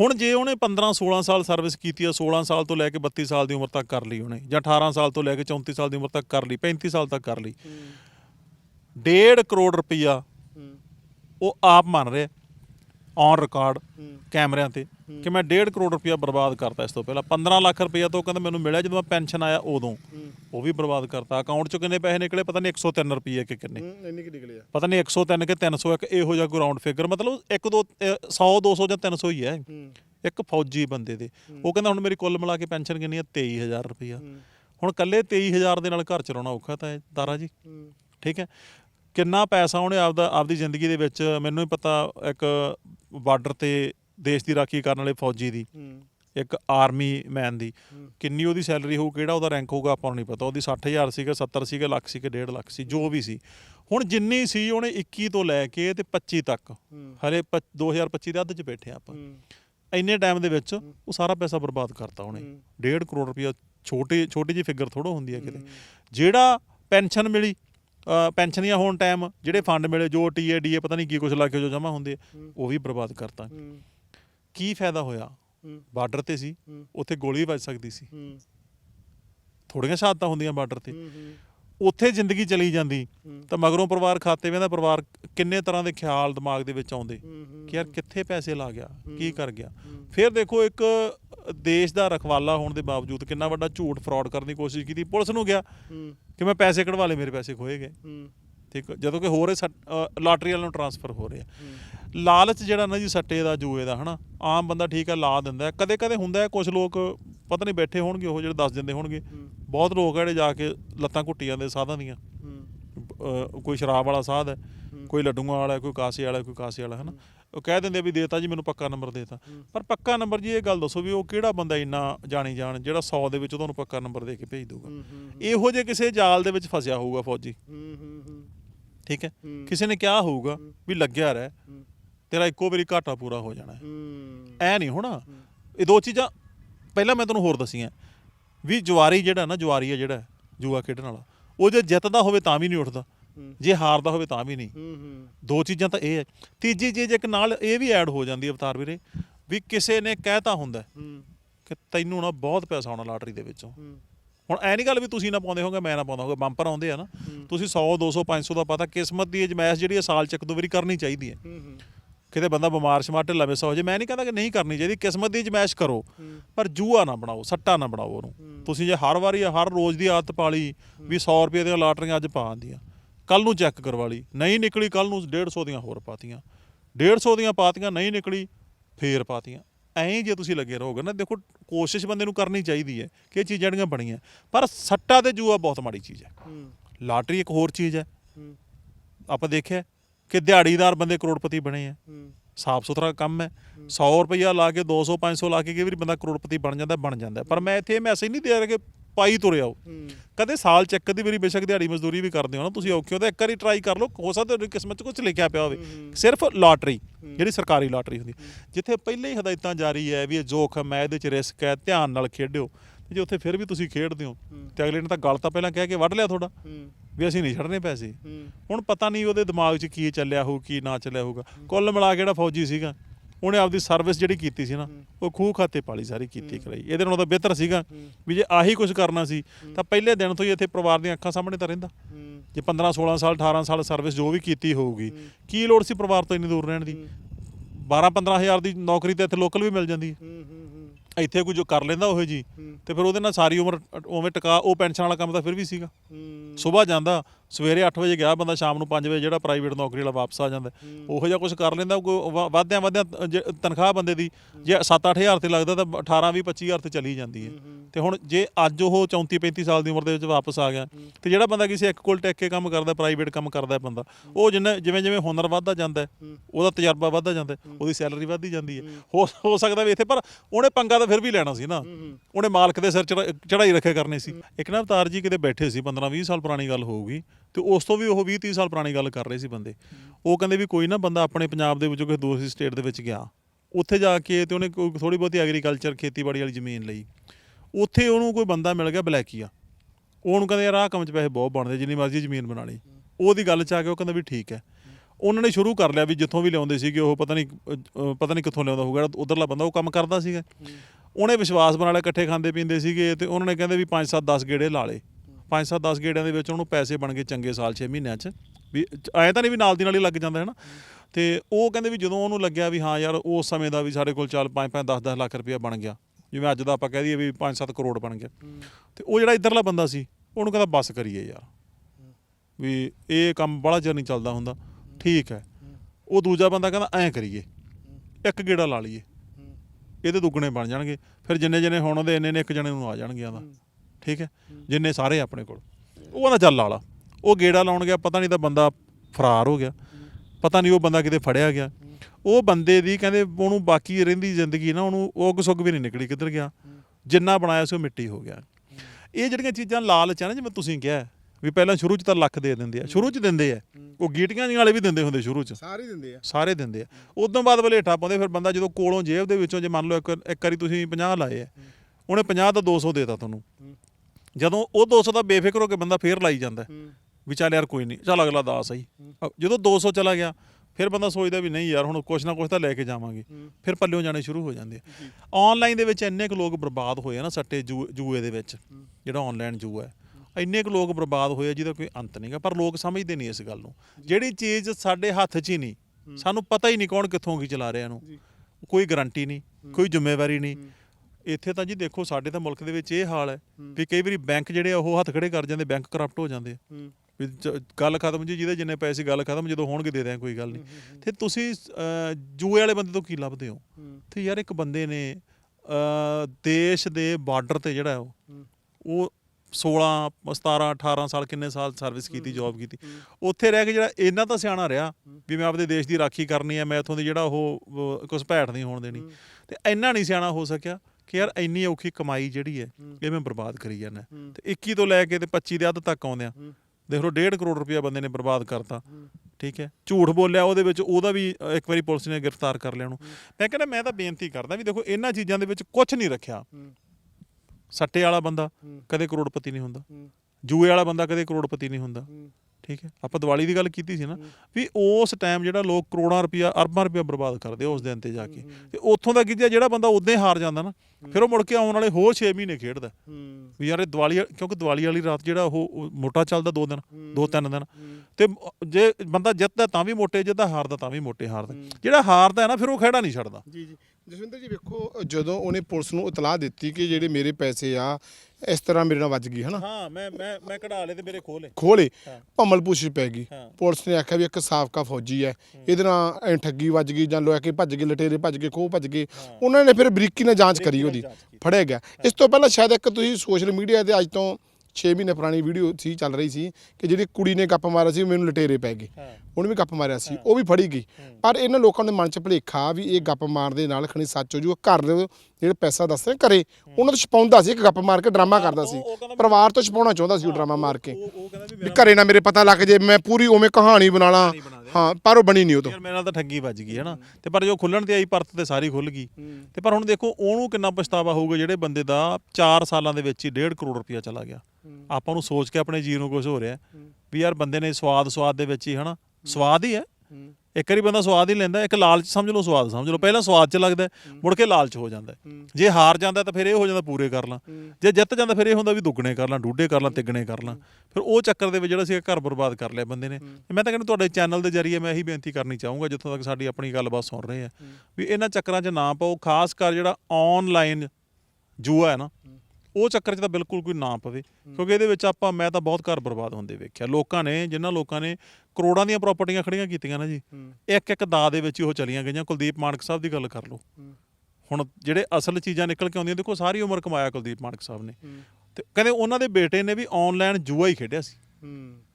ਹੁਣ ਜੇ ਉਹਨੇ 15 16 ਸਾਲ ਸਰਵਿਸ ਕੀਤੀ ਆ 16 ਸਾਲ ਤੋਂ ਲੈ ਕੇ 32 ਸਾਲ ਦੀ ਉਮਰ ਤੱਕ ਕਰ ਲਈ ਉਹਨੇ ਜਾਂ 18 ਸਾਲ ਤੋਂ ਲੈ ਕੇ 34 ਸਾਲ ਦੀ ਉਮਰ ਤੱਕ ਕਰ ਲਈ 35 ਸਾਲ ਤੱਕ ਕਰ ਲਈ 1.5 ਕਰੋੜ ਰੁਪਈਆ ਉਹ ਆਪ ਮੰਨ ਰਿਹਾ। ਔਨ ਰਿਕਾਰਡ ਕੈਮਰਿਆਂ ਤੇ ਕਿ ਮੈਂ 1.5 ਕਰੋੜ ਰੁਪਇਆ ਬਰਬਾਦ ਕਰਤਾ ਇਸ ਤੋਂ ਪਹਿਲਾਂ। 15 ਲੱਖ ਰੁਪਇਆ ਤੋਂ ਕਹਿੰਦਾ ਮੈਨੂੰ ਮਿਲਿਆ ਜਦੋਂ ਮੈਂ ਪੈਨਸ਼ਨ ਆਇਆ ਉਦੋਂ। ਉਹ ਵੀ ਬਰਬਾਦ ਕਰਤਾ। ਅਕਾਊਂਟ 'ਚ ਕਿੰਨੇ ਪੈਸੇ ਨਿਕਲੇ ਪਤਾ ਨਹੀਂ 103 ਰੁਪਏ ਕਿ ਕਿੰਨੇ। ਇੰਨੀ ਕਿ ਨਿਕਲਿਆ ਪਤਾ ਨਹੀਂ 103 ਕਿ 301 ਇਹੋ ਜਿਹਾ ਕੋਈ ਰਾਉਂਡ ਫਿਗਰ ਮਤਲਬ 1 2 100 200 ਜਾਂ 300 ਹੀ ਹੈ। ਇੱਕ ਫੌਜੀ ਬੰਦੇ ਦੇ। ਉਹ ਕਹਿੰਦਾ ਹੁਣ ਮੇਰੀ ਕੁੱਲ ਮਿਲਾ ਕੇ ਪੈਨਸ਼ਨ ਕਿੰਨੀ ਹੈ 23000 ਰੁਪਇਆ ਹੁਣ ਕੱਲੇ 23000 ਦੇ ਨਾਲ ਘਰ ਚਲਾਉਣਾ ਔਖਾ ਤਾਂ ਹੈ ਦਾਰਾ ਜੀ। ਠੀਕ ਹੈ। ਕਿੰਨਾ ਪੈਸਾ ਉਹਨੇ ਆਪਦਾ ਆਪਦੀ ਜ਼ਿੰਦਗੀ ਦੇ ਵਿੱਚ ਮੈਨੂੰ ਹੀ ਪਤਾ ਇੱਕ ਬਾਰਡਰ ਤੇ ਦੇਸ਼ ਦੀ ਰਾਖੀ ਕਰਨ ਵਾਲੇ ਫੌਜੀ ਦੀ ਇੱਕ ਆਰਮੀ ਮੈਨ ਦੀ ਕਿੰਨੀ ਉਹਦੀ ਸੈਲਰੀ ਹੋਊ ਕਿਹੜਾ ਉਹਦਾ ਰੈਂਕ ਹੋਊਗਾ ਆਪਾਂ ਨੂੰ ਨਹੀਂ ਪਤਾ ਉਹਦੀ 60000 ਸੀਗਾ 70 ਸੀਗਾ ਲੱਖ ਸੀ ਕਿ 1.5 ਲੱਖ ਸੀ ਜੋ ਵੀ ਸੀ। ਹੁਣ ਜਿੰਨੀ ਸੀ ਉਹਨੇ 21 ਤੋਂ ਲੈ ਕੇ ਤੇ 25 ਤੱਕ ਹਲੇ ਪ- 2025 ਦੇ ਅੱਧ ਚ ਬੈਠੇ ਆਪਾਂ। ਇੰਨੇ ਟਾਈਮ ਦੇ ਵਿੱਚ ਉਹ ਸਾਰਾ ਪੈਸਾ ਬਰਬਾਦ ਕਰਤਾ ਉਹਨੇ। 1.5 ਕਰੋੜ ਰੁਪਇਆ ਛੋਟੀ ਛੋਟੀ ਜਿਹੀ ਫਿਗਰ ਥੋੜੋ ਹੁੰਦੀ ਹੈ ਕਿਤੇ। ਜਿਹੜਾ ਪੈਨਸ਼ਨ ਮਿਲੀ ਅ, ਪੈਨਸ਼ਨੀਆਂ ਹੋਣ ਟਾਈਮ ਜਿਹੜੇ ਫੰਡ ਮਿਲੇ ਜੋ ਟੀਏ ਡੀਏ ਪਤਾ ਨਹੀਂ ਕੀ ਕੁਛ ਲਾ ਕੇ ਜੋ ਜਮਾ ਹੁੰਦੇ ਆ, ਉਹ ਵੀ ਬਰਬਾਦ ਕਰਤਾ ਕੀ ਫਾਇਦਾ ਹੋਇਆ? ਬਾਰਡਰ ਤੇ ਸੀ ਉੱਥੇ ਗੋਲੀ ਵੱਜ ਸਕਦੀ ਸੀ। ਥੋੜੀਆਂ ਸ਼ਹਾਦਤਾਂ ਹੁੰਦੀਆਂ ਬਾਰਡਰ ਤੇ। ਉੱਥੇ ਜ਼ਿੰਦਗੀ ਚਲੀ ਜਾਂਦੀ ਤਾਂ ਮਗਰੋਂ ਪਰਿਵਾਰ ਖਾਤੇ ਵੇਂਦਾ ਪਰਿਵਾਰ ਕਿੰਨੇ ਤਰ੍ਹਾਂ ਦੇ ਖਿਆਲ ਦਿਮਾਗ ਦੇ ਵਿੱਚ ਆਉਂਦੇ ਕਿ ਯਾਰ ਕਿੱਥੇ ਪੈਸੇ ਲਾ ਗਿਆ ਕੀ ਕਰ ਗਿਆ। ਫਿਰ ਦੇਖੋ ਇੱਕ ਦੇਸ਼ ਦਾ ਰਖਵਾਲਾ ਹੋਣ ਦੇ ਬਾਵਜੂਦ ਕਿੰਨਾ ਵੱਡਾ ਝੂਠ ਫਰਾਡ ਕਰਨ ਦੀ ਕੋਸ਼ਿਸ਼ ਕੀਤੀ ਪੁਲਿਸ ਨੂੰ ਗਿਆ ਕਿ ਮੈਂ ਪੈਸੇ ਕਢਵਾ ਲਏ ਮੇਰੇ ਪੈਸੇ ਖੋਏ ਗਏ। ਠੀਕ ਜਦੋਂ ਕਿ ਹੋ ਰਹੇ ਸੱਟ- ਅ, ਲਾਟਰੀ ਵਾਲਿਆਂ ਨੂੰ ਟਰਾਂਸਫਰ ਹੋ ਰਿਹਾ। ਲਾਲਚ ਜਿਹੜਾ ਨਾ ਜੀ ਸੱਟੇ ਦਾ ਜੂਏ ਦਾ ਹਨਾ? ਆਮ ਬੰਦਾ ਠੀਕ ਹੈ ਲਾ ਦਿੰਦਾ। ਕਦੇ ਕਦੇ ਹੁੰਦਾ ਹੈ ਕੁਝ ਲੋਕ ਪਤਾ ਨਹੀਂ ਬੈਠੇ ਹੋਣਗੇ ਉਹ ਜਿਹੜੇ ਦੱਸ ਦਿੰਦੇ ਹੋਣਗੇ। ਬਹੁਤ ਲੋਕ ਆ ਜਿਹੜੇ ਜਾ ਕੇ ਲੱਤਾਂ ਘੁੱਟੀ ਜਾਂਦੇ ਸਾਧਾਂ ਦੀਆਂ। ਕੋਈ ਸ਼ਰਾਬ ਵਾਲਾ ਸਾਧ ਹੈ ਕੋਈ ਲੱਡੂਆਂ ਵਾਲਾ ਹੈ, ਕੋਈ ਕਾਸੇ ਵਾਲਾ ਹੈ, ਕੋਈ ਕਾਸੇ ਵਾਲਾ ਹੈ। ਨਾ ਉਹ ਕਹਿ ਦਿੰਦੇ ਆ ਵੀ ਦੇਤਾ ਜੀ ਮੈਨੂੰ ਪੱਕਾ ਨੰਬਰ ਦੇਤਾ। ਪਰ ਪੱਕਾ ਨੰਬਰ ਜੀ ਇਹ ਗੱਲ ਦੱਸੋ ਵੀ ਉਹ ਕਿਹੜਾ ਬੰਦਾ ਇੰਨਾ ਜਾਣੀ ਜਾਣ ਜਿਹੜਾ 100 ਦੇ ਵਿੱਚ ਤੁਹਾਨੂੰ ਪੱਕਾ ਨੰਬਰ ਦੇ ਕੇ ਭੇਜ ਦੂਗਾ ਇਹੋ ਜਿਹੇ ਕਿਸੇ ਜਾਲ ਦੇ ਵਿੱਚ ਫਸਿਆ ਹੋਊਗਾ ਫੌਜੀ। ਠੀਕ ਹੈ? ਕਿਸੇ ਨੇ ਕਿਹਾ ਹੋਊਗਾ ਵੀ ਲੱਗਿਆ ਰਹਿ ਤੇਰਾ ਇੱਕੋ ਵਾਰੀ ਘਾਟਾ ਪੂਰਾ ਹੋ ਜਾਣਾ ਹੈ। ਐ ਨਹੀਂ ਹੋਣਾ। ਇਹ ਦੋ ਚੀਜ਼ਾਂ ਪਹਿਲਾਂ ਮੈਂ ਤੁਹਾਨੂੰ ਹੋਰ ਦਸੀਆਂ ਵੀ ਜੁਆਰੀ ਜਿਹੜਾ ਨਾ ਜੁਆਰੀ ਆ ਜਿਹੜਾ ਜੂਆ ਖੇਡਣ ਵਾਲਾ ਉਹ ਜੇ ਜਿੱਤਦਾ ਹੋਵੇ ਤਾਂ ਵੀ ਨਹੀਂ ਉੱਠਦਾ। ਜੇ ਹਾਰਦਾ ਹੋਵੇ ਤਾਂ ਵੀ ਨਹੀਂ। ਹੂੰ ਹੂੰ। ਦੋ ਚੀਜ਼ਾਂ ਤਾਂ ਇਹ ਹੈ ਤੀਜੀ ਚੀਜ਼ ਇੱਕ ਨਾਲ ਇਹ ਵੀ ਐਡ ਹੋ ਜਾਂਦੀ ਹੈ ਅਵਤਾਰ ਵੀਰੇ ਵੀ ਕਿਸੇ ਨੇ ਕਹਿਤਾ ਹੁੰਦਾ ਹੈ ਹੂੰ। ਕਿ ਤੈਨੂੰ ਨਾ ਬਹੁਤ ਪੈਸਾ ਆਉਣਾ ਲਾਟਰੀ ਦੇ ਵਿੱਚੋਂ। ਹੂੰ। ਹੁਣ ਐ ਨਹੀਂ ਗੱਲ ਵੀ ਤੁਸੀਂ ਨਾ ਪਾਉਂਦੇ ਹੋਗੇ ਮੈਂ ਨਾ ਪਾਉਂਦਾ ਹੋਗਾ ਬੰਪਰ ਆਉਂਦੇ ਆ ਨਾ ਤੁਸੀਂ 100 200 500 ਦਾ ਪਤਾ ਕਿਸਮਤ ਦੀ ਅਜਮਾਇਸ਼ ਜਿਹੜੀ ਹੈ ਸਾਲ ਚ ਇੱਕ ਦੋ ਵਾਰੀ ਕਰਨੀ ਚਾਹੀਦੀ ਹੈ। ਹੂੰ ਹੂੰ। ਕਿਤੇ ਬੰਦਾ ਬਿਮਾਰ ਸ਼ਮਾਰ ਢਿੱਲਾ ਮਿੱਸਾ ਹੋ ਜੇ ਮੈਂ ਨਹੀਂ ਕਹਿੰਦਾ ਕਿ ਨਹੀਂ ਕਰਨੀ ਚਾਹੀਦੀ ਕਿਸਮਤ ਦੀ ਅਜਮਾਇਸ਼ ਕਰੋ ਪਰ ਜੂਆ ਨਾ ਬਣਾਓ ਸੱਟਾ ਨਾ ਬਣਾਓ ਉਹਨੂੰ। ਤੁਸੀਂ ਜੇ ਹਰ ਵਾਰੀ ਹਰ ਰੋਜ਼ ਦੀ ਆਦਤ ਪਾਲੀ ਵੀ 100 ਰੁਪਏ ਦੀਆਂ ਲਾਟਰੀਆਂ ਅੱਜ ਪਾ ਆਂਦੀਆਂ। ਕੱਲ ਨੂੰ ਚੈੱਕ ਕਰਵਾ ਲਈ ਨਹੀਂ ਨਿਕਲੀ ਕੱਲ ਨੂੰ 150 ਦੀਆਂ ਹੋਰ ਪਾਤੀਆਂ। 150 ਦੀਆਂ ਪਾਤੀਆਂ ਨਹੀਂ ਨਿਕਲੀ ਫੇਰ ਪਾਤੀਆਂ। ਐਂ ਜੇ ਤੁਸੀਂ ਲੱਗੇ ਰਹੋਗੇ ਨਾ ਦੇਖੋ ਕੋਸ਼ਿਸ਼ ਬੰਦੇ ਨੂੰ ਕਰਨੀ ਚਾਹੀਦੀ ਹੈ ਕਿ ਇਹ ਚੀਜ਼ਾਂ ਜਿਹੜੀਆਂ ਬਣੀਆਂ। ਪਰ ਸੱਟਾ ਤੇ ਜੂਆ ਬਹੁਤ ਮਾੜੀ ਚੀਜ਼ ਹੈ। ਲਾਟਰੀ ਇੱਕ ਹੋਰ ਚੀਜ਼ ਹੂੰ। ਆਪਾਂ ਦੇਖਿਆ ਕਿ ਦਿਹਾੜੀਦਾਰ ਬੰਦੇ ਕਰੋੜਪਤੀ ਬਣੇ ਆ। ਸਾਫ਼ ਸੁਥਰਾ ਕੰਮ ਹੈ। 100 ਰੁਪਈਆ ਲਾ ਕੇ 200 500 ਲਾ ਕੇ ਕਈ ਵਾਰੀ ਬੰਦਾ ਕਰੋੜਪਤੀ ਬਣ ਜਾਂਦਾ ਬਣ ਜਾਂਦਾ। ਪਰ ਮੈਂ ਇੱਥੇ ਇਹ ਮੈਸੇਜ ਨਹੀਂ ਦੇ ਰਿਹਾ ਕਿ ਪਾਈ ਤੁਰੇ ਆਓ ਕਦੇ ਸਾਲ ਚ ਇੱਕ ਦੀ ਵਾਰੀ ਬੇਸ਼ੱਕ ਦਿਹਾੜੀ ਮਜ਼ਦੂਰੀ ਵੀ ਕਰਦੇ ਹੋ ਨਾ ਤੁਸੀਂ ਔਖੇ ਹੋ ਤਾਂ ਇੱਕ ਵਾਰੀ ਟਰਾਈ ਕਰ ਲਓ ਹੋ ਸਕਦਾ ਤੁਹਾਡੀ ਕਿਸਮਤ 'ਚ ਕੁਝ ਲਿਖਿਆ ਪਿਆ ਹੋਵੇ। ਸਿਰਫ ਲਾਟਰੀ ਜਿਹੜੀ ਸਰਕਾਰੀ ਲਾਟਰੀ ਹੁੰਦੀ। ਜਿੱਥੇ ਪਹਿਲੇ ਹੀ ਹਦਾਇਤਾਂ ਜਾਰੀ ਹੈ ਵੀ ਇਹ ਜੋਖਮ ਹੈ ਇਹਦੇ 'ਚ ਰਿਸਕ ਹੈ ਧਿਆਨ ਨਾਲ ਖੇਡਿਓ। ਤੇ ਜੇ ਉੱਥੇ ਫਿਰ ਵੀ ਤੁਸੀਂ ਖੇਡਦੇ ਹੋ ਤੇ ਅਗਲੇ ਨੇ ਤਾਂ ਗੱਲ ਤਾਂ ਪਹਿਲਾਂ ਕਹਿ ਕੇ ਵੱਢ ਲਿਆ ਤੁਹਾਡਾ। ਵੀ ਅਸੀਂ ਨਹੀਂ ਛੱਡਣੇ ਪੈਸੇ। ਹੁਣ ਪਤਾ ਨਹੀਂ ਉਹਦੇ ਦਿਮਾਗ 'ਚ ਕੀ ਚੱਲਿਆ ਹੋਊ ਕੀ ਨਾ ਚੱਲਿਆ ਹੋਊਗਾ। ਕੁੱਲ ਮਿਲਾ ਕੇ ਜਿਹੜਾ ਫੌਜੀ ਸੀਗਾ ਉਹਨੇ ਆਪਦੀ ਸਰਵਿਸ ਜਿਹੜੀ ਕੀਤੀ ਸੀ ਨਾ ਉਹ ਖੂਹ ਖਾਤੇ ਪਾਲੀ ਸਾਰੀ ਕੀਤੀ ਕਰਾਈ। ਇਹਦੇ ਨਾਲੋਂ ਤਾਂ ਬਿਹਤਰ ਸੀਗਾ ਵੀ ਜੇ ਆਹੀ ਕੁਝ ਕਰਨਾ ਸੀ ਤਾਂ ਪਹਿਲੇ ਦਿਨ ਤੋਂ ਹੀ ਇੱਥੇ ਪਰਿਵਾਰ ਦੀਆਂ ਅੱਖਾਂ ਸਾਹਮਣੇ ਤਾਂ ਰਹਿੰਦਾ। ਜੇ 15 16 ਸਾਲ 18 ਸਾਲ ਸਰਵਿਸ ਜੋ ਵੀ ਕੀਤੀ ਹੋਊਗੀ ਕੀ ਲੋੜ ਸੀ ਪਰਿਵਾਰ ਤੋਂ ਇੰਨੀ ਦੂਰ ਰਹਿਣ ਦੀ? 12 15 ਹਜ਼ਾਰ ਦੀ ਨੌਕਰੀ ਤਾਂ ਇੱਥੇ ਲੋਕਲ ਵੀ ਮਿਲ ਜਾਂਦੀ ਹੂੰ। ਇੱਥੇ ਕੋਈ ਜੋ ਕਰ ਲੈਂਦਾ ਉਹ ਜੀ ਤੇ ਫਿਰ ਉਹਦੇ ਨਾਲ ਸਾਰੀ ਉਮਰ ਉਵੇਂ ਟਿਕਾ ਉਹ ਪੈਨਸ਼ਨ ਵਾਲਾ ਕੰਮ ਤਾਂ ਫਿਰ ਵੀ ਸੀਗਾ। ਹੂੰ। ਸਵੇਰ ਜਾਂਦਾ ਸਵੇਰੇ 8 ਵਜੇ ਗਿਆ ਬੰਦਾ ਸ਼ਾਮ ਨੂੰ 5 ਵਜੇ ਜਿਹੜਾ ਪ੍ਰਾਈਵੇਟ ਨੌਕਰੀ ਵਾਲਾ ਵਾਪਸ ਆ ਜਾਂਦਾ। ਉਹੋ ਜਿਹਾ ਕੁਝ ਕਰ ਲੈਂਦਾ ਵਾਧਿਆਂ ਵਾਧਿਆਂ ਤਨਖਾਹ ਬੰਦੇ ਦੀ ਜੇ 7-8000 ਤੇ ਲੱਗਦਾ ਤਾਂ 18 20 25000 ਤੇ ਚਲੀ ਜਾਂਦੀ ਹੈ। ਤੇ ਹੁਣ ਜੇ ਅੱਜ ਉਹ 34 35 ਸਾਲ ਦੀ ਉਮਰ ਦੇ ਵਿੱਚ ਵਾਪਸ ਆ ਗਿਆ ਤੇ ਜਿਹੜਾ ਬੰਦਾ ਕਿਸੇ ਇੱਕ ਕੋਲ ਟੈਕ ਕੇ ਕੰਮ ਕਰਦਾ ਪ੍ਰਾਈਵੇਟ ਕੰਮ ਕਰਦਾ ਬੰਦਾ ਉਹ ਜਿੰਨੇ ਜਿਵੇਂ ਜਿਵੇਂ ਹੁਨਰ ਵੱਧਦਾ ਜਾਂਦਾ ਉਹਦਾ ਤਜਰਬਾ ਵੱਧਦਾ ਜਾਂਦਾ ਉਹਦੀ ਸੈਲਰੀ ਵੱਧਦੀ ਜਾਂਦੀ ਹੈ। ਹੋ। ਹੋ ਸਕਦਾ ਵੀ ਇੱਥੇ ਪਰ ਉਹਨੇ ਪੰਗਾ ਤਾਂ ਫਿਰ ਵੀ ਲੈਣਾ ਸੀ ਨਾ। ਉਹਨੇ ਮਾਲਕ ਦੇ ਸਿਰ ਚੜਾਈ ਰੱਖਿਆ ਕਰਨੀ ਸੀ। ਇੱਕ ਨਾ ਅਵਤਾਰ ਜੀ ਕਿਤੇ ਬੈਠੇ ਸੀ 15 20 ਸਾਲ ਪੁਰਾਣੀ ਗੱਲ ਹੋਊਗੀ। ਤੇ ਉਸ ਤੋਂ ਵੀ ਉਹ 20 30 ਸਾਲ ਪੁਰਾਣੀ ਗੱਲ ਕਰ ਰਹੇ ਸੀ ਬੰਦੇ। ਉਹ ਕਹਿੰਦੇ ਵੀ ਕੋਈ ਨਾ ਬੰਦਾ ਆਪਣੇ ਪੰਜਾਬ ਦੇ ਵਿੱਚੋਂ ਕਿਸੇ ਦੂਸਰੀ ਸਟੇਟ ਦੇ ਵਿੱਚ ਗਿਆ। ਉੱਥੇ ਜਾ ਕੇ ਤੇ ਉਹਨੇ ਕੋਈ ਥੋੜੀ ਬਹੁਤੀ ਐਗਰੀਕਲਚਰ ਖੇਤੀਬਾੜੀ ਵਾਲੀ ਜ਼ਮੀਨ ਲਈ। ਉੱਥੇ ਉਹਨੂੰ ਕੋਈ ਬੰਦਾ ਮਿਲ ਗਿਆ ਬਲੈਕੀਆ। ਉਹਨੂੰ ਕਹਿੰਦੇ ਯਾਰ ਆਹ ਕੰਮ 'ਚ ਪੈਸੇ ਬਹੁਤ ਬਣਦੇ, ਜਿੰਨੀ ਮਰਜ਼ੀ ਜ਼ਮੀਨ ਬਣਾ ਲਈ। ਉਹਦੀ ਗੱਲ 'ਚ ਆ ਕੇ ਉਹ ਕਹਿੰਦਾ ਵੀ ਠੀਕ ਹੈ। ਉਹਨਾਂ ਨੇ ਸ਼ੁਰੂ ਕਰ ਲਿਆ ਵੀ ਜਿੱਥੋਂ ਵੀ ਲਿਆਉਂਦੇ ਸੀਗੇ ਉਹ ਪਤਾ ਨਹੀਂ ਪਤਾ ਨਹੀਂ ਕਿੱਥੋਂ ਲਿਆਉਂਦਾ ਹੋਊਗਾ, ਉਧਰਲਾ ਬੰਦਾ ਉਹ ਕੰਮ ਕਰਦਾ ਸੀਗਾ। ਉਹਨੇ ਵਿਸ਼ਵਾਸ ਬਣਾ ਲਿਆ, ਇਕੱਠੇ ਖਾਂਦੇ ਪੀਂਦੇ ਸੀਗੇ ਤੇ ਉਹਨਾਂ ਨੇ ਕਹਿੰਦੇ ਵੀ 5 7 10 ਗੇੜੇ ਲਾ ਲਏ। 5 7 10 ਗੇੜਿਆਂ ਦੇ ਵਿੱਚ ਉਹਨੂੰ ਪੈਸੇ ਬਣ ਗਏ ਚੰਗੇ ਸਾਲ 6 ਮਹੀਨਿਆਂ 'ਚ। ਵੀ ਐ ਤਾਂ ਨਹੀਂ ਵੀ ਨਾਲ ਦੀ ਨਾਲ ਹੀ ਲੱਗ ਜਾਂਦਾ ਹੈ ਨਾ? ਤੇ ਉਹ ਕਹਿੰਦੇ ਵੀ ਜਦੋਂ ਉਹਨੂੰ ਲੱਗਿਆ ਵੀ ਹਾਂ ਯਾਰ ਉਸ ਸਮੇਂ ਦਾ ਵੀ ਸਾਡੇ ਕੋਲ ਚੱਲ 5 5 10 10 ਲੱਖ ਰੁਪਇਆ ਬਣ ਗਿਆ। ਜਿਵੇਂ ਅੱਜ ਦਾ ਆਪਾਂ ਕਹਿ ਦਈਏ ਵੀ 5 7 ਕਰੋੜ ਬਣ ਗਿਆ। ਤੇ ਉਹ ਜਿਹੜਾ ਇਧਰਲਾ ਬੰਦਾ ਸੀ ਉਹਨੂੰ ਕਹਿੰਦਾ ਬਸ ਕਰੀਏ ਯਾਰ। ਵੀ ਇਹ ਕੰਮ ਬੜਾ ਚਿਰ ਨਹੀਂ ਚੱਲਦਾ ਹੁੰਦਾ। ਠੀਕ ਹੈ। ਉਹ ਦੂਜਾ ਬੰਦਾ ਕਹਿੰਦਾ ਐਂ ਕਰੀਏ। ਇੱਕ ਗੇੜਾ ਲਾ ਲਈਏ। ਇਹਦੇ ਦੁੱਗਣੇ ਬਣ ਜਾਣਗੇ। ਫਿਰ ਜਿੰਨੇ ਜਿੰਨੇ ਹੁਣ ਉਹਦੇ ਇੰਨੇ ਨੇ ਇੱਕ ਜਣੇ ਨੂੰ ਆ ਜਾਣਗੇ ਆਂਦਾ ਠੀਕ ਹੈ? ਜਿੰਨੇ ਸਾਰੇ ਆਪਣੇ ਕੋਲ। ਉਹ ਆਂਦਾ ਚੱਲ ਲਾਲਾ ਉਹ ਗੇੜਾ ਲਾਉਣ ਗਿਆ ਪਤਾ ਨਹੀਂ ਤਾਂ ਬੰਦਾ ਫਰਾਰ ਹੋ ਗਿਆ। ਪਤਾ ਨਹੀਂ ਉਹ ਬੰਦਾ ਕਿਤੇ ਫੜਿਆ ਗਿਆ। ਉਹ ਬੰਦੇ ਦੀ ਕਹਿੰਦੇ ਉਹਨੂੰ ਬਾਕੀ ਰਹਿੰਦੀ ਜ਼ਿੰਦਗੀ ਨਾ ਉਹਨੂੰ ਉਹ ਸੁੱਗ ਵੀ ਨਹੀਂ ਨਿਕਲੀ ਕਿੱਧਰ ਗਿਆ? ਜਿੰਨਾ ਬਣਾਇਆ ਸੀ ਉਹ ਮਿੱਟੀ ਹੋ ਗਿਆ। ਇਹ ਜਿਹੜੀਆਂ ਚੀਜ਼ਾਂ ਲਾਲਚ ਆ ਨਾ ਜਿਵੇਂ ਤੁਸੀਂ ਕਿਹਾ ਵੀ ਪਹਿਲਾਂ ਸ਼ੁਰੂ 'ਚ ਤਾਂ ਲੱਖ ਦੇ ਦਿੰਦੇ ਆ ਸ਼ੁਰੂ 'ਚ ਦਿੰਦੇ ਆ। ਉਹ ਗੀਟੀਆਂ ਵਾਲੇ ਵੀ ਦਿੰਦੇ ਹੁੰਦੇ ਸ਼ੁਰੂ 'ਚ। ਸਾਰੇ ਦਿੰਦੇ ਆ। ਸਾਰੇ ਦਿੰਦੇ ਆ। ਉਦੋਂ ਬਾਅਦ ਵਲੇਟਾ ਪਾਉਂਦੇ ਫਿਰ ਬੰਦਾ ਜਦੋਂ ਕੋਲੋਂ ਜੇਬ ਦੇ ਵਿੱਚੋਂ ਜੇ ਮੰਨ ਲਓ ਇੱਕ ਇੱਕ ਵਾਰੀ ਤੁਸੀਂ 50 ਲਾਏ ਆ ਉਹਨੇ 50 ਤਾਂ 200 ਦੇਤਾ ਤੁਹਾਨੂੰ। ਜਦੋਂ ਉਹ 200 ਦਾ ਬੇਫਿਕਰ ਹੋ ਕੇ ਬੰਦਾ ਫੇਰ ਲਾਈ ਜਾਂਦਾ ਵੀ ਚੱਲ ਯਾਰ ਕੋਈ ਨਹੀਂ ਚੱਲ ਅਗਲਾ ਦਾ ਸਹੀ ਅ, ਜਦੋਂ 200 ਚਲਾ ਗਿਆ ਫਿਰ ਬੰਦਾ ਸੋਚਦਾ ਵੀ ਨਹੀਂ ਯਾਰ ਹੁਣ ਕੁਛ ਨਾ ਕੁਛ ਤਾਂ ਲੈ ਕੇ ਜਾਵਾਂਗੇ। ਫਿਰ ਪੱਲਿਓਂ ਜਾਣੇ ਸ਼ੁਰੂ ਹੋ ਜਾਂਦੇ ਆ। ਆਨਲਾਈਨ ਦੇ ਵਿੱਚ ਇੰਨੇ ਕੁ ਲੋਕ ਬਰਬਾਦ ਹੋਏ ਆ ਨਾ ਸੱਟੇ ਜੂਏ ਦੇ ਵਿੱਚ ਜਿਹੜਾ ਆਨਲਾਈਨ ਜੂਆ ਹੈ। ਇੰਨੇ ਕੁ ਲੋਕ ਬਰਬਾਦ ਹੋਏ ਆ ਜਿਹਦਾ ਕੋਈ ਅੰਤ ਨਹੀਂਗਾ ਪਰ ਲੋਕ ਸਮਝਦੇ ਨਹੀਂ ਇਸ ਗੱਲ ਨੂੰ। ਜਿਹੜੀ ਚੀਜ਼ ਸਾਡੇ ਹੱਥ 'ਚ ਹੀ ਨਹੀਂ ਸਾਨੂੰ ਪਤਾ ਹੀ ਨਹੀਂ ਕੌਣ ਕਿੱਥੋਂ ਕੀ ਚਲਾ ਰਿਹਾ ਇਹਨੂੰ। ਕੋਈ ਗਾਰੰਟੀ ਨਹੀਂ ਕੋਈ ਜ਼ਿੰਮੇਵਾਰੀ ਨਹੀਂ। ਇੱਥੇ ਤਾਂ ਜੀ ਦੇਖੋ ਸਾਡੇ ਤਾਂ ਮੁਲਕ ਦੇ ਵਿੱਚ ਇਹ ਹਾਲ ਹੈ ਵੀ ਕਈ ਵਾਰੀ ਬੈਂਕ ਜਿਹੜੇ ਆ ਉਹ ਹੱਥ ਖੜੇ ਕਰ ਜਾਂਦੇ ਬੈਂਕ ਕਰਪਟ ਹੋ ਜਾਂਦੇ ਆ। ਵੀ ਗੱਲ ਖਤਮ ਜੀ ਜਿਹਦੇ ਜਿੰਨੇ ਪੈਸੇ ਗੱਲ ਖਤਮ ਜਦੋਂ ਹੋਣਗੇ ਦੇ ਦਿਆਂ ਕੋਈ ਗੱਲ ਨਹੀਂ। ਤੇ ਤੁਸੀਂ ਜੂਏ ਵਾਲੇ ਬੰਦੇ ਤੋਂ ਕੀ ਲੱਭਦੇ ਹੋ? ਤੇ ਯਾਰ ਇੱਕ ਬੰਦੇ ਨੇ ਦੇਸ਼ ਦੇ ਬਾਰਡਰ ਤੇ ਜਿਹੜਾ ਉਹ ਉਹ 16 17 18 ਸਾਲ ਕਿੰਨੇ ਸਾਲ ਸਰਵਿਸ ਕੀਤੀ ਜੌਬ ਕੀਤੀ। ਉੱਥੇ ਰਹਿ ਕੇ ਜਿਹੜਾ ਇੰਨਾ ਤਾਂ ਸਿਆਣਾ ਰਿਹਾ ਵੀ ਮੈਂ ਆਪਦੇ ਦੇਸ਼ ਦੀ ਰਾਖੀ ਕਰਨੀ ਹੈ ਮੈਂ ਇੱਥੋਂ ਦੀ ਜਿਹੜਾ ਉਹ ਕੁਝ ਭੈਟ ਨਹੀਂ ਹੋਣ ਦੇਣੀ। ਤੇ ਇੰਨਾ ਨਹੀਂ ਸਿਆਣਾ ਹੋ ਸਕਿਆ। ਕਿ ਯਾਰ ਇੰਨੀ ਔਖੀ ਕਮਾਈ ਜਿਹੜੀ ਹੈ ਇਹ ਮੈਂ ਬਰਬਾਦ ਕਰੀ ਜਾਂਦਾ। ਤੇ 21 ਤੋਂ ਲੈ ਕੇ ਤੇ 25 ਦੇ ਅੱਧ ਤੱਕ ਆਉਂਦਿਆਂ ਦੇਖ ਲਓ 1.5 ਕਰੋੜ ਰੁਪਇਆ ਬੰਦੇ ਨੇ ਬਰਬਾਦ ਕਰਤਾ। ਠੀਕ ਹੈ? ਝੂਠ ਬੋਲਿਆ ਉਹਦੇ ਵਿੱਚ ਉਹਦਾ ਵੀ ਇੱਕ ਵਾਰੀ ਪੁਲਿਸ ਨੇ ਗ੍ਰਿਫਤਾਰ ਕਰ ਲਿਆ ਉਹਨੂੰ। ਮੈਂ ਕਹਿੰਦਾ ਮੈਂ ਤਾਂ ਬੇਨਤੀ ਕਰਦਾ ਵੀ ਦੇਖੋ ਇਹਨਾਂ ਚੀਜ਼ਾਂ ਦੇ ਵਿੱਚ ਕੁਝ ਨਹੀਂ ਰੱਖਿਆ। ਸੱਟੇ ਵਾਲਾ ਬੰਦਾ ਕਦੇ ਕਰੋੜਪਤੀ ਨਹੀਂ ਹੁੰਦਾ। ਜੂਏ ਵਾਲਾ ਬੰਦਾ ਕਦੇ ਕਰੋੜਪਤੀ ਨਹੀਂ ਹੁੰਦਾ। ਠੀਕ ਹੈ? ਆਪਾਂ ਦੀਵਾਲੀ ਦੀ ਗੱਲ ਕੀਤੀ ਸੀ ਨਾ ਵੀ ਉਸ ਟਾਈਮ ਜਿਹੜਾ ਲੋਕ ਕਰੋੜਾਂ ਰੁਪਇਆ ਅਰਬਾਂ ਰੁਪਇਆ ਬਰਬਾਦ ਕਰਦੇ ਉਸ ਦਿਨ ਤੇ ਜਾ ਕੇ। ਤੇ ਉੱਥੋਂ ਦਾ ਕੀ ਜਿਹੜਾ ਬੰਦਾ ਉਦਾਂ ਹੀ ਹਾਰ ਜਾਂਦਾ ਨਾ ਫਿਰ ਉਹ ਮੁੜ ਕੇ ਆਉਣ ਵਾਲੇ ਹੋਰ 6 ਮਹੀਨੇ ਖੇਡਦਾ। ਵੀ ਯਾਰ ਇਹ ਦੀਵਾਲੀ ਕਿਉਂਕਿ ਦੀਵਾਲੀ ਵਾਲੀ ਰਾਤ ਜਿਹੜਾ ਉਹ ਮੋਟਾ ਚੱਲਦਾ ਦੋ ਦਿਨ ਦੋ ਤਿੰਨ ਦਿਨ। ਤੇ ਜੇ ਬੰਦਾ ਜਿੱਤਦਾ ਤਾਂ ਵੀ ਮੋਟੇ ਜਿੱਤਦਾ ਹਾਰਦਾ ਤਾਂ ਵੀ ਮੋਟੇ ਹਾਰਦਾ। ਜਿਹੜਾ ਹਾਰਦਾ ਹੈ ਨਾ ਫਿਰ ਉਹ ਖੇੜਾ ਨਹੀਂ ਛੱਡਦਾ। ਜੀ ਜੀ। ਜਸਵਿੰਦਰ ਜੀ ਵੇਖੋ ਜਦੋਂ ਉਹਨੇ ਪੁਲਿਸ ਨੂੰ ਇਤਲਾਹ ਦਿੱਤੀ ਕਿ ਜਿਹੜੇ ਮੇਰੇ ਪੈਸੇ ਆ ਇਸ ਤਰ੍ਹਾਂ ਮੇਰੇ ਨਾਲ ਵੱਜ ਗਈ ਹਨਾ? ਹਾਂ ਮੈਂ ਮੈਂ ਮੈਂ ਕਢਾ ਲਏ ਤੇ ਮੇਰੇ ਖੋਲੇ ਖੋਲੇ ਹਾਂ। ਭੰਮਲ ਪੁੱਛ ਪੈ ਗਈ। ਹਾਂ। ਪੁਲਿਸ ਨੇ ਆਖਿਆ ਵੀ ਇੱਕ ਸਾਬਕਾ ਫੌਜੀ ਹੈ। ਇਹਦੇ ਨਾਲ ਐਂ ਠੱਗੀ ਵੱਜ ਗਈ ਜਾਂ ਲੋਇਆ ਕੇ ਭੱਜ ਗਏ ਲਟੇਰੇ ਭੱਜ ਗਏ ਖੋਹ ਭੱਜ ਗਏ। ਉਹਨਾਂ ਨੇ ਫਿਰ ਬਰੀਕੀ ਨਾਲ ਜਾਂਚ ਕਰੀ ਉਹਦੀ। ਫੜਿਆ ਗਿਆ। ਇਸ ਤੋਂ ਪਹਿਲਾਂ ਸ਼ਾਇਦ ਇੱਕ ਤੁਸੀਂ ਸੋਸ਼ਲ ਮੀਡੀਆ ਤੇ ਅੱਜ ਤੋਂ 6 ਮਹੀਨੇ ਪੁਰਾਣੀ ਵੀਡੀਓ ਸੀ ਚੱਲ ਰਹੀ ਸੀ ਕਿ ਜਿਹੜੀ ਕੁੜੀ ਨੇ ਗੱਪ ਮਾਰਿਆ ਸੀ ਮੈਨੂੰ ਲਟੇਰੇ ਪੈ ਗਏ। ਉਹਨੇ ਵੀ ਗੱਪ ਮਾਰਿਆ ਸੀ ਉਹ ਵੀ ਫੜੀ ਗਈ। ਪਰ ਇਹਨਾਂ ਲੋਕਾਂ ਦੇ ਮਨ 'ਚ ਭੁਲੇਖਾ ਵੀ ਇਹ ਗੱਪ ਮਾਰਨ ਦੇ ਨਾਲ ਖਣੀ ਸੱਚ ਹੋ ਜੂ ਘਰ ਦੇ ਜਿਹੜੇ ਪੈਸਾ ਦੱਸਦੇ ਕਰੇ ਉਹਨਾਂ ਤੋਂ ਛਪਾਉਂਦਾ ਸੀ ਇੱਕ ਗੱਪ ਮਾਰ ਕੇ ਡਰਾਮਾ ਕਰਦਾ ਸੀ। ਉਹ- ਉਹ ਪਰਿਵਾਰ ਤੋਂ ਛਪਾਉਣਾ ਚਾਹੁੰਦਾ ਸੀ ਉਹ ਡਰਾਮਾ ਮਾਰ ਕੇ। ਉਹ ਉਹ ਵੀ ਘਰੇ ਨਾ ਮੇਰੇ ਪਤਾ ਲੱਗ ਜੇ ਮੈਂ ਪੂਰੀ ਉਵੇਂ ਕਹਾਣੀ ਬਣਾ ਲਾਂ। ਹਾਂ ਪਰ ਉਹ ਬਣੀ ਨਹੀਂ ਉਹ ਤੋਂ ਯਾਰ ਮੇਰੇ ਨਾਲ ਤਾਂ ਠੱਗੀ ਵੱਜ ਗਈ ਹੈ ਨਾ ਤੇ ਪਰ ਜੋ ਖੁੱਲਣ ਤੇ ਆਈ ਪਰਤ ਤੇ ਸਾਰੀ ਖੁੱਲ ਗਈ। ਤੇ ਪਰ ਹੁਣ ਦੇਖੋ ਉਹਨੂੰ ਕਿੰਨਾ ਪਛਤਾਵਾ ਹੋਊਗਾ ਜਿਹੜੇ ਬੰਦੇ ਦਾ 4 ਸਾਲਾਂ ਦੇ ਵਿੱਚ ਹੀ 1.5 ਕਰੋੜ ਰੁਪਇਆ ਚਲਾ ਗਿਆ। ਆਪਾਂ ਨੂੰ ਸੋਚ ਕੇ ਆਪਣੇ ਜੀਵ ਨੂੰ ਕੁਝ ਹੋ ਰਿਹਾ। ਵੀ ਯਾਰ ਬੰਦੇ ਨੇ ਸਵਾਦ ਸਵਾਦ ਦੇ ਵਿੱਚ ਹੀ ਹਨਾ। ਸਵਾਦ ਹੀ ਹੈ। ਇੱਕ ਵਾਰੀ ਬੰਦਾ ਸਵਾਦ ਹੀ ਲੈਂਦਾ ਇੱਕ ਲਾਲਚ ਸਮਝ ਲਓ ਸਵਾਦ ਸਮਝ ਲਓ। ਪਹਿਲਾਂ ਸਵਾਦ ਚ ਲੱਗਦਾ ਮੁੜ ਕੇ ਲਾਲਚ ਹੋ ਜਾਂਦਾ। ਜੇ ਹਾਰ ਜਾਂਦਾ ਤਾਂ ਫਿਰ ਇਹ ਹੋ ਜਾਂਦਾ ਪੂਰੇ ਕਰ ਲਾਂ। ਜੇ ਜਿੱਤ ਜਾਂਦਾ ਫਿਰ ਇਹ ਹੁੰਦਾ ਵੀ ਦੁੱਗਣੇ ਕਰ ਲਾਂ ਡੂਢੇ ਕਰ ਲਾਂ ਤਿੱਗਣੇ ਕਰ ਲਾਂ। ਫਿਰ ਉਹ ਚੱਕਰ ਦੇ ਵਿੱਚ ਜਿਹੜਾ ਸੀ ਘਰ ਬਰਬਾਦ ਕਰ ਲਿਆ ਬੰਦੇ ਨੇ। ਮੈਂ ਤਾਂ ਕਹਿੰਦਾ ਤੁਹਾਡੇ ਚੈਨਲ ਦੇ ਜ਼ਰੀਏ ਮੈਂ ਇਹੀ ਬੇਨਤੀ ਕਰਨੀ ਚਾਹੂੰਗਾ ਜਿੱਥੋਂ ਤੱਕ ਸਾਡੀ ਆਪਣੀ ਗੱਲਬਾਤ ਸੁਣ ਰਹੇ ਆ ਵੀ ਇਹਨਾਂ ਚੱਕਰਾਂ 'ਚ ਨਾ ਪਾਓ। ਖਾਸ ਕਰ ਜਿਹੜਾ ਆਨਲਾਈਨ ਜੂਆ ਹੈ ਨਾ ਉਹ ਚੱਕਰ 'ਚ ਤਾਂ ਬਿਲਕੁਲ ਕੋਈ ਨਾ ਪਵੇ। ਕਿਉਂਕਿ ਇਹਦੇ ਵਿੱਚ ਆਪਾਂ ਮੈਂ ਤਾਂ ਬਹੁਤ ਘਰ ਬਰਬਾਦ ਹੁੰਦੇ ਵੇਖਿਆ। ਲੋਕਾਂ ਨੇ ਜਿਨ੍ਹਾਂ ਲੋਕਾਂ ਨੇ ਕਰੋੜਾਂ ਦੀਆਂ ਪ੍ਰਾਪਰਟੀਆਂ ਖੜੀਆਂ ਕੀਤੀਆਂ ਨਾ ਜੀ ਇੱਕ ਇੱਕ ਦਾ ਦੇ ਵਿੱਚ ਹੀ ਉਹ ਚਲੀਆਂ ਗਈਆਂ। ਕੁਲਦੀਪ ਮਾਨਕ ਸਾਹਿਬ ਦੀ ਗੱਲ ਕਰ ਲਓ। ਹੁਣ ਜਿਹੜੇ ਅਸਲ ਚੀਜ਼ਾਂ ਨਿਕਲ ਕੇ ਆਉਂਦੀਆਂ ਦੇਖੋ ਸਾਰੀ ਉਮਰ ਕਮਾਇਆ ਕੁਲਦੀਪ ਮਾਨਕ ਸਾਹਿਬ ਨੇ। ਤੇ ਕਹਿੰਦੇ ਉਹਨਾਂ ਦੇ ਬੇਟੇ ਨੇ ਵੀ ਆਨਲਾਈਨ ਜੂਆ ਹੀ ਖੇਡਿਆ ਸੀ।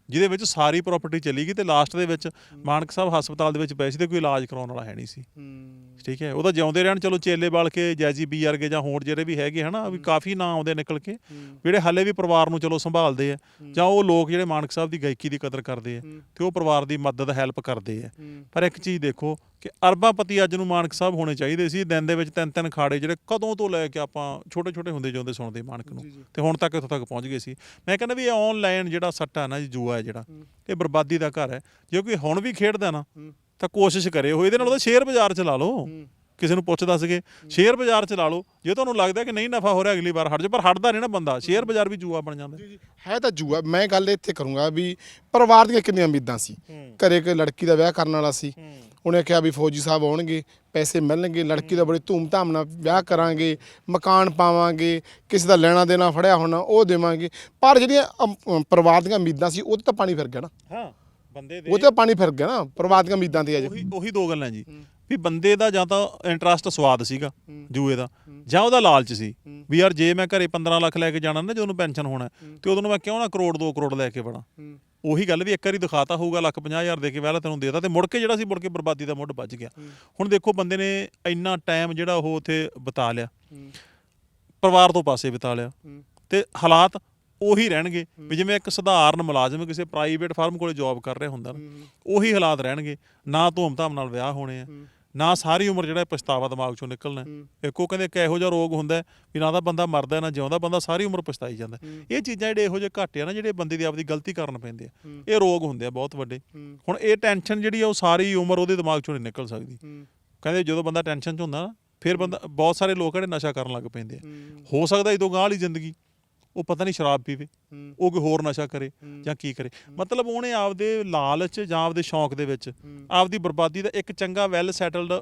ਜਿਹਦੇ ਵਿੱਚ ਸਾਰੀ ਪ੍ਰਾਪਰਟੀ ਚਲੀ ਗਈ ਤੇ ਲਾਸਟ ਦੇ ਵਿੱਚ ਮਾਨਕ ਸਾਹਿਬ ਹਸਪਤਾਲ ਦੇ ਵਿੱਚ ਪਏ ਸੀ ਤੇ ਕੋਈ ਇਲਾਜ ਕਰਾਉਣ ਵਾਲਾ ਹੈ ਨਹੀਂ ਸੀ। ਠੀਕ ਹੈ ਉਹ ਤਾਂ ਜਿਉਂਦੇ ਰਹਿਣ ਚਲੋ ਚੇਲੇ ਬਾਲ ਕੇ ਜੈਜੀ ਬੀ ਵਰਗੇ ਜਾਂ ਹੋਰ ਜਿਹੜੇ ਵੀ ਹੈਗੇ ਹਨਾ ਵੀ ਕਾਫੀ ਨਾਂ ਆਉਂਦੇ ਨਿਕਲ ਕੇ ਜਿਹੜੇ ਹਾਲੇ ਵੀ ਪਰਿਵਾਰ ਨੂੰ ਚਲੋ ਸੰਭਾਲਦੇ ਆ ਜਾਂ ਉਹ ਲੋਕ ਜਿਹੜੇ ਮਾਨਕ ਸਾਹਿਬ ਦੀ ਗਾਇਕੀ ਦੀ ਕਦਰ ਕਰਦੇ ਆ ਤੇ ਉਹ ਪਰਿਵਾਰ ਦੀ ਮਦਦ ਹੈਲਪ ਕਰਦੇ ਆ। ਪਰ ਇੱਕ ਚੀਜ਼ ਦੇਖੋ ਕਿ ਅਰਬਾਪਤੀ ਅੱਜ ਨੂੰ ਮਾਨਕ ਸਾਹਿਬ ਹੋਣੇ ਚਾਹੀਦੇ ਸੀ ਦਿਨ ਦੇ ਵਿੱਚ ਤਿੰਨ ਤਿੰਨ ਖਾੜੇ ਜਿਹੜੇ ਕਦੋਂ ਤੋਂ ਲੈ ਕੇ ਆਪਾਂ ਛੋਟੇ ਛੋਟੇ ਹੁੰਦੇ ਜਾਂਦੇ ਸੁਣਦੇ ਮਾਨਕ ਨੂੰ ਤੇ ਹੁਣ ਤੱਕ ਇੱਥੋਂ ਤੱਕ ਪਹੁੰਚ ਗਏ ਸੀ। ਮੈਂ ਕਹਿੰਦਾ ਵੀ ਇਹ ਆਨਲਾਈਨ ਜਿਹੜਾ ਸੱਟਾ ਨਾ ਜੀ ਜੂਆ ਹੈ ਜਿਹੜਾ। ਇਹ ਬਰਬਾਦੀ ਦਾ ਘਰ ਹੈ। ਜੇ ਕੋਈ ਹੁਣ ਵੀ ਖੇਡਦਾ ਨਾ ਤਾਂ ਕੋਸ਼ਿਸ਼ ਕਰੇ। ਉਹ ਇਹਦੇ ਨਾਲ ਤਾਂ ਸ਼ੇਅਰ ਬਾਜ਼ਾਰ ਚ ਲਾ ਲਓ ਕਿਸੇ ਨੂੰ ਪੁੱਛ ਦੱਸ ਕੇ ਸ਼ੇਅਰ ਬਾਜ਼ਾਰ ਚ ਲਾ ਲਓ। ਜੇ ਤੁਹਾਨੂੰ ਲੱਗਦਾ ਕਿ ਨਹੀਂ ਨਫਾ ਹੋ ਰਿਹਾ ਅਗਲੀ ਵਾਰ ਹਟ ਜਾ ਪਰ ਹਟਦਾ ਨਹੀਂ ਨਾ ਬੰਦਾ। ਸ਼ੇਅਰ ਬਾਜ਼ਾਰ ਵੀ ਜੂਆ ਬਣ ਜਾਂਦਾ। ਹੈ ਤਾਂ ਜੂਆ। ਮੈਂ ਗੱਲ ਇੱਥੇ ਕਰੂੰਗਾ ਵੀ ਪਰਿਵਾਰ ਦੀਆਂ ਕਿੰਨੀਆਂ ਉਮੀਦਾਂ ਸੀ। ਘਰੇ ਇੱਕ ਲੜਕੀ ਦਾ ਵਿਆਹ ਕਰਨ ਵਾਲਾ ਸੀ। ਉਹਨੇ ਕਿਹਾ ਵੀ ਫੌਜੀ ਸਾਹਿਬ ਆਉਣਗੇ ਪੈਸੇ ਮਿਲਣਗੇ ਲੜਕੀ ਦਾ ਬੜੀ ਧੂਮ-ਧਾਮ ਨਾਲ ਵਿਆਹ ਕਰਾਂਗੇ ਮਕਾਨ ਪਾਵਾਂਗੇ ਕਿਸੇ ਦਾ ਲੈਣਾ ਦੇਣਾ ਫੜਿਆ ਹੋਣਾ ਉਹ ਦੇਵਾਂਗੇ। ਪਰ ਜਿਹੜੀਆਂ ਅਮ, ਪਰਿਵਾਰ ਦੀਆਂ ਉਮੀਦਾਂ ਸੀ ਉਹ 'ਤੇ ਤਾਂ ਪਾਣੀ ਫਿਰ ਗਿਆ ਨਾ। ਹਾਂ ਬੰਦੇ ਉਹ 'ਤੇ ਤਾਂ ਪਾਣੀ ਫਿਰ ਗਿਆ ਨਾ ਪਰਿਵਾਰ ਦੀਆਂ ਉਮੀਦਾਂ ਤੇ ਅੱਜ ਉਹੀ ਉਹੀ ਦੋ ਗੱਲਾਂ ਜੀ। ਵੀ ਬੰਦੇ ਦਾ ਜਾਂ ਤਾਂ ਇੰਟਰਸਟ ਸਵਾਦ ਸੀਗਾ ਜੂਏ ਦਾ ਜਾਂ ਉਹਦਾ ਲਾਲਚ ਸੀ। ਵੀ ਯਾਰ ਜੇ ਮੈਂ ਘਰੇ 15 ਲੱਖ ਲੈ ਕੇ ਜਾਣਾ ਨਾ ਜਦੋਂ ਨੂੰ ਪੈਨਸ਼ਨ ਹੋਣਾ ਤੇ ਉਦੋਂ ਨੂੰ ਮੈਂ ਕਿਉਂ ਨਾ ਕਰੋੜ 2 ਕਰੋੜ ਲੈ ਕੇ ਵੜਾਂ। ਉਹੀ ਗੱਲ ਵੀ ਇੱਕ ਵਾਰੀ ਦਿਖਾਤਾ ਹੋਊਗਾ ਲੱਖ 50000 ਦੇ ਕੇ ਪਹਿਲਾਂ ਤੈਨੂੰ ਦੇਤਾ ਤੇ ਮੁੜ ਕੇ ਜਿਹੜਾ ਸੀ ਮੁੜ ਕੇ ਬਰਬਾਦੀ ਦਾ ਮੁੱਢ ਵੱਜ ਗਿਆ। ਹੁਣ ਦੇਖੋ ਬੰਦੇ ਨੇ ਇੰਨਾ ਟਾਈਮ ਜਿਹੜਾ ਉਹ ਉੱਥੇ ਬਿਤਾ ਲਿਆ। ਪਰਿਵਾਰ ਤੋਂ ਪਾਸੇ ਬਿਤਾ ਲਿਆ। ਤੇ ਹਾਲਾਤ ਉਹੀ ਰਹਿਣਗੇ ਵੀ ਜਿਵੇਂ ਇੱਕ ਸਧਾਰਨ ਮੁਲਾਜ਼ਮ ਕਿਸੇ ਪ੍ਰਾਈਵੇਟ ਫਰਮ ਕੋਲੇ ਜੌਬ ਕਰ ਰਿਹਾ ਹੁੰਦਾ ਨਾ ਉਹੀ ਹਾਲਾਤ ਰਹਿਣਗੇ। ਨਾ ਧੂਮ-ਧਾਮ ਨਾਲ ਵਿਆਹ ਹੋਣੇ ਆ। ਨਾ ਸਾਰੀ ਉਮਰ ਜਿਹੜਾ ਇਹ ਪਛਤਾਵਾ ਦਿਮਾਗ ਚੋਂ ਨਿਕਲਣਾ। ਇੱਕੋ ਕਹਿੰਦੇ ਇੱਕ ਇਹੋ ਜਿਹਾ ਰੋਗ ਹੁੰਦਾ ਵੀ ਨਾ ਤਾਂ ਬੰਦਾ ਮਰਦਾ ਨਾ ਜਿਉਂਦਾ ਬੰਦਾ ਸਾਰੀ ਉਮਰ ਪਛਤਾਈ ਜਾਂਦਾ। ਇਹ ਚੀਜ਼ਾਂ ਜਿਹੜੇ ਇਹੋ ਜਿਹੇ ਘਾਟੇ ਆ ਨਾ ਜਿਹੜੇ ਬੰਦੇ ਦੀ ਆਪਦੀ ਗਲਤੀ ਕਾਰਨ ਪੈਂਦੇ ਆ। ਇਹ ਰੋਗ ਹੁੰਦੇ ਆ ਬਹੁਤ ਵੱਡੇ। ਹੁਣ ਇਹ ਟੈਨਸ਼ਨ ਜਿਹੜੀ ਆ ਉਹ ਸਾਰੀ ਉਮਰ ਉਹਦੇ ਦਿਮਾਗ ਚੋਂ ਨਹੀਂ ਨਿਕਲ ਸਕਦੀ। ਕਹਿੰਦੇ ਜਦੋਂ ਬੰਦਾ ਟੈਨਸ਼ਨ 'ਚ ਹੁੰਦਾ ਨਾ ਫਿਰ ਬੰਦਾ ਬਹੁਤ ਸਾਰੇ ਲੋਕ ਜਿਹੜੇ ਨਸ਼ਾ ਕਰਨ ਲੱਗ ਪੈਂਦੇ ਆ। ਹੋ ਸਕਦਾ ਇਦੋਂ ਗਾਂਹ ਵਾਲੀ ਜ਼ਿੰਦਗੀ ਉਹ ਪਤਾ ਨਹੀਂ ਸ਼ਰਾਬ ਪੀਵੇ। ਉਹ ਕੋਈ ਹੋਰ ਨਸ਼ਾ ਕਰੇ ਜਾਂ ਕੀ ਕਰੇ। ਮਤਲਬ ਉਹਨੇ ਆਪਦੇ ਲਾਲਚ ਜਾਂ ਆਪਦੇ ਸ਼ੌਂਕ ਦੇ ਵਿੱਚ ਆਪਦੀ ਬਰਬਾਦੀ ਦਾ ਇੱਕ ਚੰਗਾ ਵੈਲ ਸੈਟਲਡ